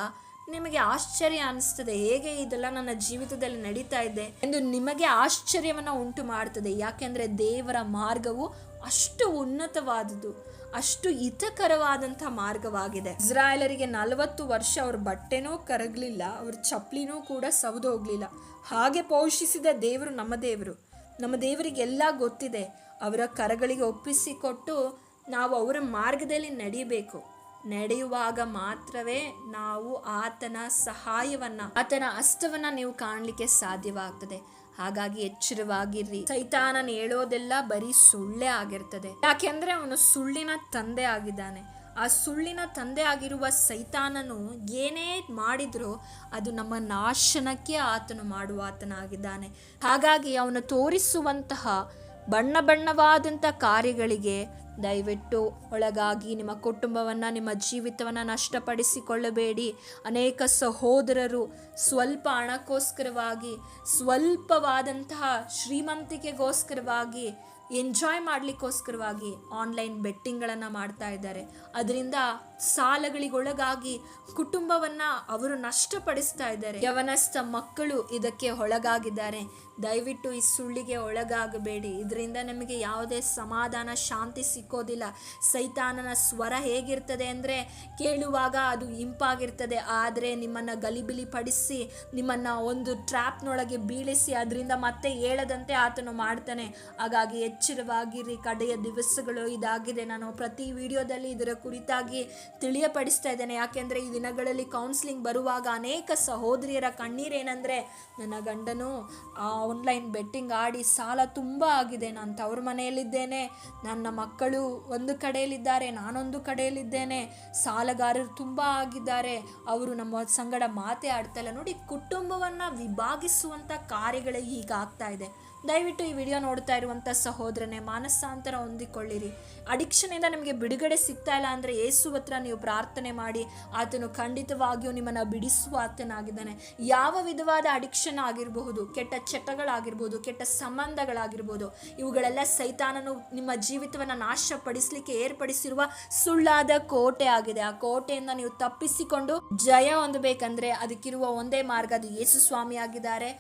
ನಿಮಗೆ ಆಶ್ಚರ್ಯ ಅನಿಸ್ತದೆ. ಹೇಗೆ ಇದೆಲ್ಲ ನನ್ನ ಜೀವಿತದಲ್ಲಿ ನಡೀತಾ ಇದೆ ಎಂದು ನಿಮಗೆ ಆಶ್ಚರ್ಯವನ್ನು ಉಂಟು ಮಾಡ್ತದೆ. ಯಾಕೆಂದರೆ ದೇವರ ಮಾರ್ಗವು ಅಷ್ಟು ಉನ್ನತವಾದುದು, ಅಷ್ಟು ಹಿತಕರವಾದಂಥ ಮಾರ್ಗವಾಗಿದೆ. ಇಸ್ರಾಯೇಲರಿಗೆ ನಲವತ್ತು ವರ್ಷ ಅವ್ರ ಬಟ್ಟೆನೂ ಕರಗಲಿಲ್ಲ, ಅವ್ರ ಚಪ್ಪಲಿನೂ ಕೂಡ ಸವದೋಗ್ಲಿಲ್ಲ ಹಾಗೆ ಪೋಷಿಸಿದ ದೇವರು ನಮ್ಮ ದೇವರು. ನಮ್ಮ ದೇವರಿಗೆ ಎಲ್ಲ ಗೊತ್ತಿದೆ. ಅವರ ಕರಗಳಿಗೆ ಒಪ್ಪಿಸಿಕೊಟ್ಟು ನಾವು ಅವರ ಮಾರ್ಗದಲ್ಲಿ ನಡೆಯಬೇಕು ನಡೆಯುವಾಗ ಮಾತ್ರವೇ ನಾವು ಆತನ ಸಹಾಯವನ್ನ, ಆತನ ಅಸ್ತವನ್ನ ನೀವು ಕಾಣಲಿಕ್ಕೆ ಸಾಧ್ಯವಾಗ್ತದೆ. ಹಾಗಾಗಿ ಎಚ್ಚರವಾಗಿರ್ರಿ. ಸೈತಾನನ್ ಹೇಳೋದೆಲ್ಲ ಬರೀ ಸುಳ್ಳೆ ಆಗಿರ್ತದೆ. ಯಾಕೆಂದ್ರೆ ಅವನು ಸುಳ್ಳಿನ ತಂದೆ ಆಗಿದ್ದಾನೆ. ಆ ಸುಳ್ಳಿನ ತಂದೆ ಆಗಿರುವ ಸೈತಾನನು ಏನೇ ಮಾಡಿದ್ರೂ ಅದು ನಮ್ಮ ನಾಶನಕ್ಕೆ ಆತನು ಮಾಡುವ ಆತನಾಗಿದ್ದಾನೆ ಹಾಗಾಗಿ ಅವನು ತೋರಿಸುವಂತಹ ಬಣ್ಣ ಬಣ್ಣವಾದಂಥ ಕಾರ್ಯಗಳಿಗೆ ದಯವಿಟ್ಟು ಒಳಗಾಗಿ ನಿಮ್ಮ ಕುಟುಂಬವನ್ನು, ನಿಮ್ಮ ಜೀವಿತವನ್ನು ನಷ್ಟಪಡಿಸಿಕೊಳ್ಳಬೇಡಿ. ಅನೇಕ ಸಹೋದರರು ಸ್ವಲ್ಪ ಹಣಕ್ಕೋಸ್ಕರವಾಗಿ, ಸ್ವಲ್ಪವಾದಂತಹ ಶ್ರೀಮಂತಿಕೆಗೋಸ್ಕರವಾಗಿ ಎಂಜಾಯ್ ಮಾಡಲಿಕ್ಕೋಸ್ಕರವಾಗಿ ಆನ್ಲೈನ್ ಬೆಟ್ಟಿಂಗ್ಗಳನ್ನು ಮಾಡ್ತಾ ಇದ್ದಾರೆ. ಅದರಿಂದ ಸಾಲಗಳಿಗೊಳಗಾಗಿ ಕುಟುಂಬವನ್ನು ಅವರು ನಷ್ಟಪಡಿಸ್ತಾ ಇದ್ದಾರೆ. ಯವನಸ್ಥ ಮಕ್ಕಳು ಇದಕ್ಕೆ ಒಳಗಾಗಿದ್ದಾರೆ. ದಯವಿಟ್ಟು ಈ ಸುಳ್ಳಿಗೆ ಒಳಗಾಗಬೇಡಿ. ಇದರಿಂದ ನಮಗೆ ಯಾವುದೇ ಸಮಾಧಾನ, ಶಾಂತಿ ಸಿಕ್ಕೋದಿಲ್ಲ. ಸೈತಾನನ ಸ್ವರ ಹೇಗಿರ್ತದೆ ಅಂದರೆ ಕೇಳುವಾಗ ಅದು ಇಂಪಾಗಿರ್ತದೆ. ಆದರೆ ನಿಮ್ಮನ್ನು ಗಲಿಬಿಲಿ ಪಡಿಸಿ ನಿಮ್ಮನ್ನು ಒಂದು ಟ್ರ್ಯಾಪ್ನೊಳಗೆ ಬೀಳಿಸಿ ಅದರಿಂದ ಮತ್ತೆ ಹೇಳದಂತೆ ಆತನು ಮಾಡ್ತಾನೆ. ಹಾಗಾಗಿ ಎಚ್ಚರವಾಗಿರಿ. ಕಡೆಯ ದಿವಸಗಳು ಇದಾಗಿದೆ. ನಾನು ಪ್ರತಿ ವಿಡಿಯೋದಲ್ಲಿ ಇದರ ಕುರಿತಾಗಿ ತಿಳಿಯಪಡಿಸ್ತಾ ಇದ್ದೇನೆ. ಯಾಕೆಂದರೆ ಈ ದಿನಗಳಲ್ಲಿ ಕೌನ್ಸಿಲಿಂಗ್ ಬರುವಾಗ ಅನೇಕ ಸಹೋದರಿಯರ ಕಣ್ಣೀರೇನೆಂದರೆ ನನ್ನ ಗಂಡನು ಆನ್ಲೈನ್ ಬೆಟ್ಟಿಂಗ್ ಆಡಿ ಸಾಲ ತುಂಬ ಆಗಿದೆ. ನಾನು ತವ್ರ ಮನೆಯಲ್ಲಿದ್ದೇನೆ. ನನ್ನ ಮಕ್ಕಳು ಒಂದು ಕಡೆಯಲ್ಲಿದ್ದಾರೆ, ನಾನೊಂದು ಕಡೆಯಲ್ಲಿದ್ದೇನೆ. ಸಾಲಗಾರರು ತುಂಬ ಆಗಿದ್ದಾರೆ. ಅವರು ನಮ್ಮ ಸಂಗಡ ಮಾತೇ ಆಡ್ತಾ ಇಲ್ಲ. ನೋಡಿ, ಕುಟುಂಬವನ್ನು ವಿಭಾಗಿಸುವಂಥ ಕಾರ್ಯಗಳೇ ಈಗ ಆಗ್ತಾ ಇದೆ. ದಯವಿಟ್ಟು ಈ ವಿಡಿಯೋ ನೋಡ್ತಾ ಇರುವಂಥ ಸಹೋದರನೇ, ಮಾನಸಾಂತರ ಹೊಂದಿಕೊಳ್ಳಿರಿ. ಅಡಿಕ್ಷನಿಂದ ನಿಮಗೆ ಬಿಡುಗಡೆ ಸಿಗ್ತಾ ಇಲ್ಲ ಅಂದರೆ ಏಸು ಹತ್ರ ನೀವು ಪ್ರಾರ್ಥನೆ ಮಾಡಿ, ಆತನು ಖಂಡಿತವಾಗಿಯೂ ನಿಮ್ಮನ್ನು ಬಿಡಿಸುವ ಆತನಾಗಿದ್ದಾನೆ. ಯಾವ ವಿಧವಾದ ಅಡಿಕ್ಷನ್ ಆಗಿರಬಹುದು, ಕೆಟ್ಟ ಚಟಗಳಾಗಿರ್ಬೋದು, ಕೆಟ್ಟ ಸಂಬಂಧಗಳಾಗಿರ್ಬೋದು, ಇವುಗಳೆಲ್ಲ ಸೈತಾನನು ನಿಮ್ಮ ಜೀವಿತವನ್ನು ನಾಶಪಡಿಸಲಿಕ್ಕೆ ಏರ್ಪಡಿಸಿರುವ ಸುಳ್ಳಾದ ಕೋಟೆ ಆಗಿದೆ. ಆ ಕೋಟೆಯಿಂದ ನೀವು ತಪ್ಪಿಸಿಕೊಂಡು ಜಯ ಹೊಂದಬೇಕಂದ್ರೆ ಅದಕ್ಕಿರುವ ಒಂದೇ ಮಾರ್ಗ ಅದು ಯೇಸು ಸ್ವಾಮಿ ಆಗಿದ್ದಾರೆ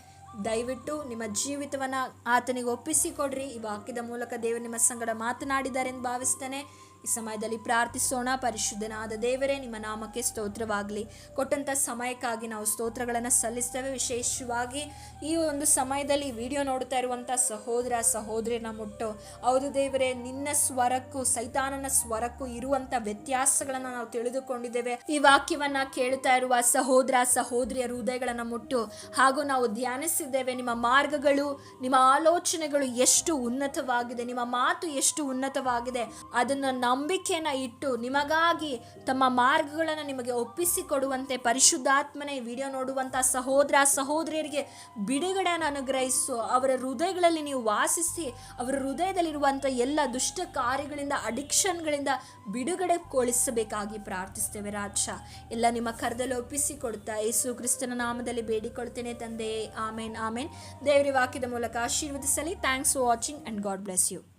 ದಯವಿಟ್ಟು ನಿಮ್ಮ ಜೀವಿತವನ್ನು ಆತನಿಗೆ ಒಪ್ಪಿಸಿಕೊಡ್ರಿ. ಈ ವಾಕ್ಯದ ಮೂಲಕ ದೇವರು ನಿಮ್ಮ ಸಂಗಡ ಮಾತನಾಡಿದ್ದಾರೆ ಎಂದು ಭಾವಿಸ್ತೇನೆ. ಈ ಸಮಯದಲ್ಲಿ ಪ್ರಾರ್ಥಿಸೋಣ, ಪರಿಶುದ್ಧನಾದ ದೇವರೇ, ನಿಮ್ಮ ನಾಮಕ್ಕೆ ಸ್ತೋತ್ರವಾಗಲಿ. ಕೊಟ್ಟಂಥ ಸಮಯಕ್ಕಾಗಿ ನಾವು ಸ್ತೋತ್ರಗಳನ್ನು ಸಲ್ಲಿಸ್ತೇವೆ. ವಿಶೇಷವಾಗಿ ಈ ಒಂದು ಸಮಯದಲ್ಲಿ ವಿಡಿಯೋ ನೋಡ್ತಾ ಇರುವಂಥ ಸಹೋದರ ಸಹೋದರಿನ ಮುಟ್ಟು, ಹೌದು ದೇವರೇ, ನಿನ್ನ ಸ್ವರಕ್ಕೂ, ಸೈತಾನನ ಸ್ವರಕ್ಕೂ ಇರುವಂಥ ವ್ಯತ್ಯಾಸಗಳನ್ನು ನಾವು ತಿಳಿದುಕೊಂಡಿದ್ದೇವೆ. ಈ ವಾಕ್ಯವನ್ನ ಕೇಳ್ತಾ ಇರುವ ಸಹೋದರ, ಸಹೋದರಿಯ ಹೃದಯಗಳನ್ನು ಮುಟ್ಟು, ಹಾಗೂ ನಾವು ಧ್ಯಾನಿಸಿದ್ದೇವೆ, ನಿಮ್ಮ ಮಾರ್ಗಗಳು, ನಿಮ್ಮ ಆಲೋಚನೆಗಳು ಎಷ್ಟು ಉನ್ನತವಾಗಿದೆ, ನಿಮ್ಮ ಮಾತು ಎಷ್ಟು ಉನ್ನತವಾಗಿದೆ, ಅದನ್ನು ನಂಬಿಕೆನ ಇಟ್ಟು ನಿಮಗಾಗಿ ತಮ್ಮ ಮಾರ್ಗಗಳನ್ನು ನಿಮಗೆ ಒಪ್ಪಿಸಿಕೊಡುವಂತೆ ಪರಿಶುದ್ಧಾತ್ಮನೇ ವಿಡಿಯೋ ನೋಡುವಂಥ ಸಹೋದರ ಸಹೋದರಿಯರಿಗೆ ಬಿಡುಗಡೆಯನ್ನು ಅನುಗ್ರಹಿಸು. ಅವರ ಹೃದಯಗಳಲ್ಲಿ ನೀವು ವಾಸಿಸಿ, ಅವರ ಹೃದಯದಲ್ಲಿರುವಂಥ ಎಲ್ಲ ದುಷ್ಟ ಕಾರ್ಯಗಳಿಂದ ಅಡಿಕ್ಷನ್ಗಳಿಂದ ಬಿಡುಗಡೆಗೊಳಿಸಬೇಕಾಗಿ ಪ್ರಾರ್ಥಿಸ್ತೇವೆ ರಾಜ. ಎಲ್ಲ ನಿಮ್ಮ ಕರದಲ್ಲಿ ಒಪ್ಪಿಸಿಕೊಡ್ತಾ ಯೇಸು ಕ್ರಿಸ್ತನ ನಾಮದಲ್ಲಿ ಬೇಡಿಕೊಳ್ತೇನೆ ತಂದೆ. ಆಮೇನ್ ಆಮೇನ್. ದೇವರಿ ವಾಕ್ಯದ ಮೂಲಕ ಆಶೀರ್ವದಿಸಲಿ. Thanks for watching and God bless you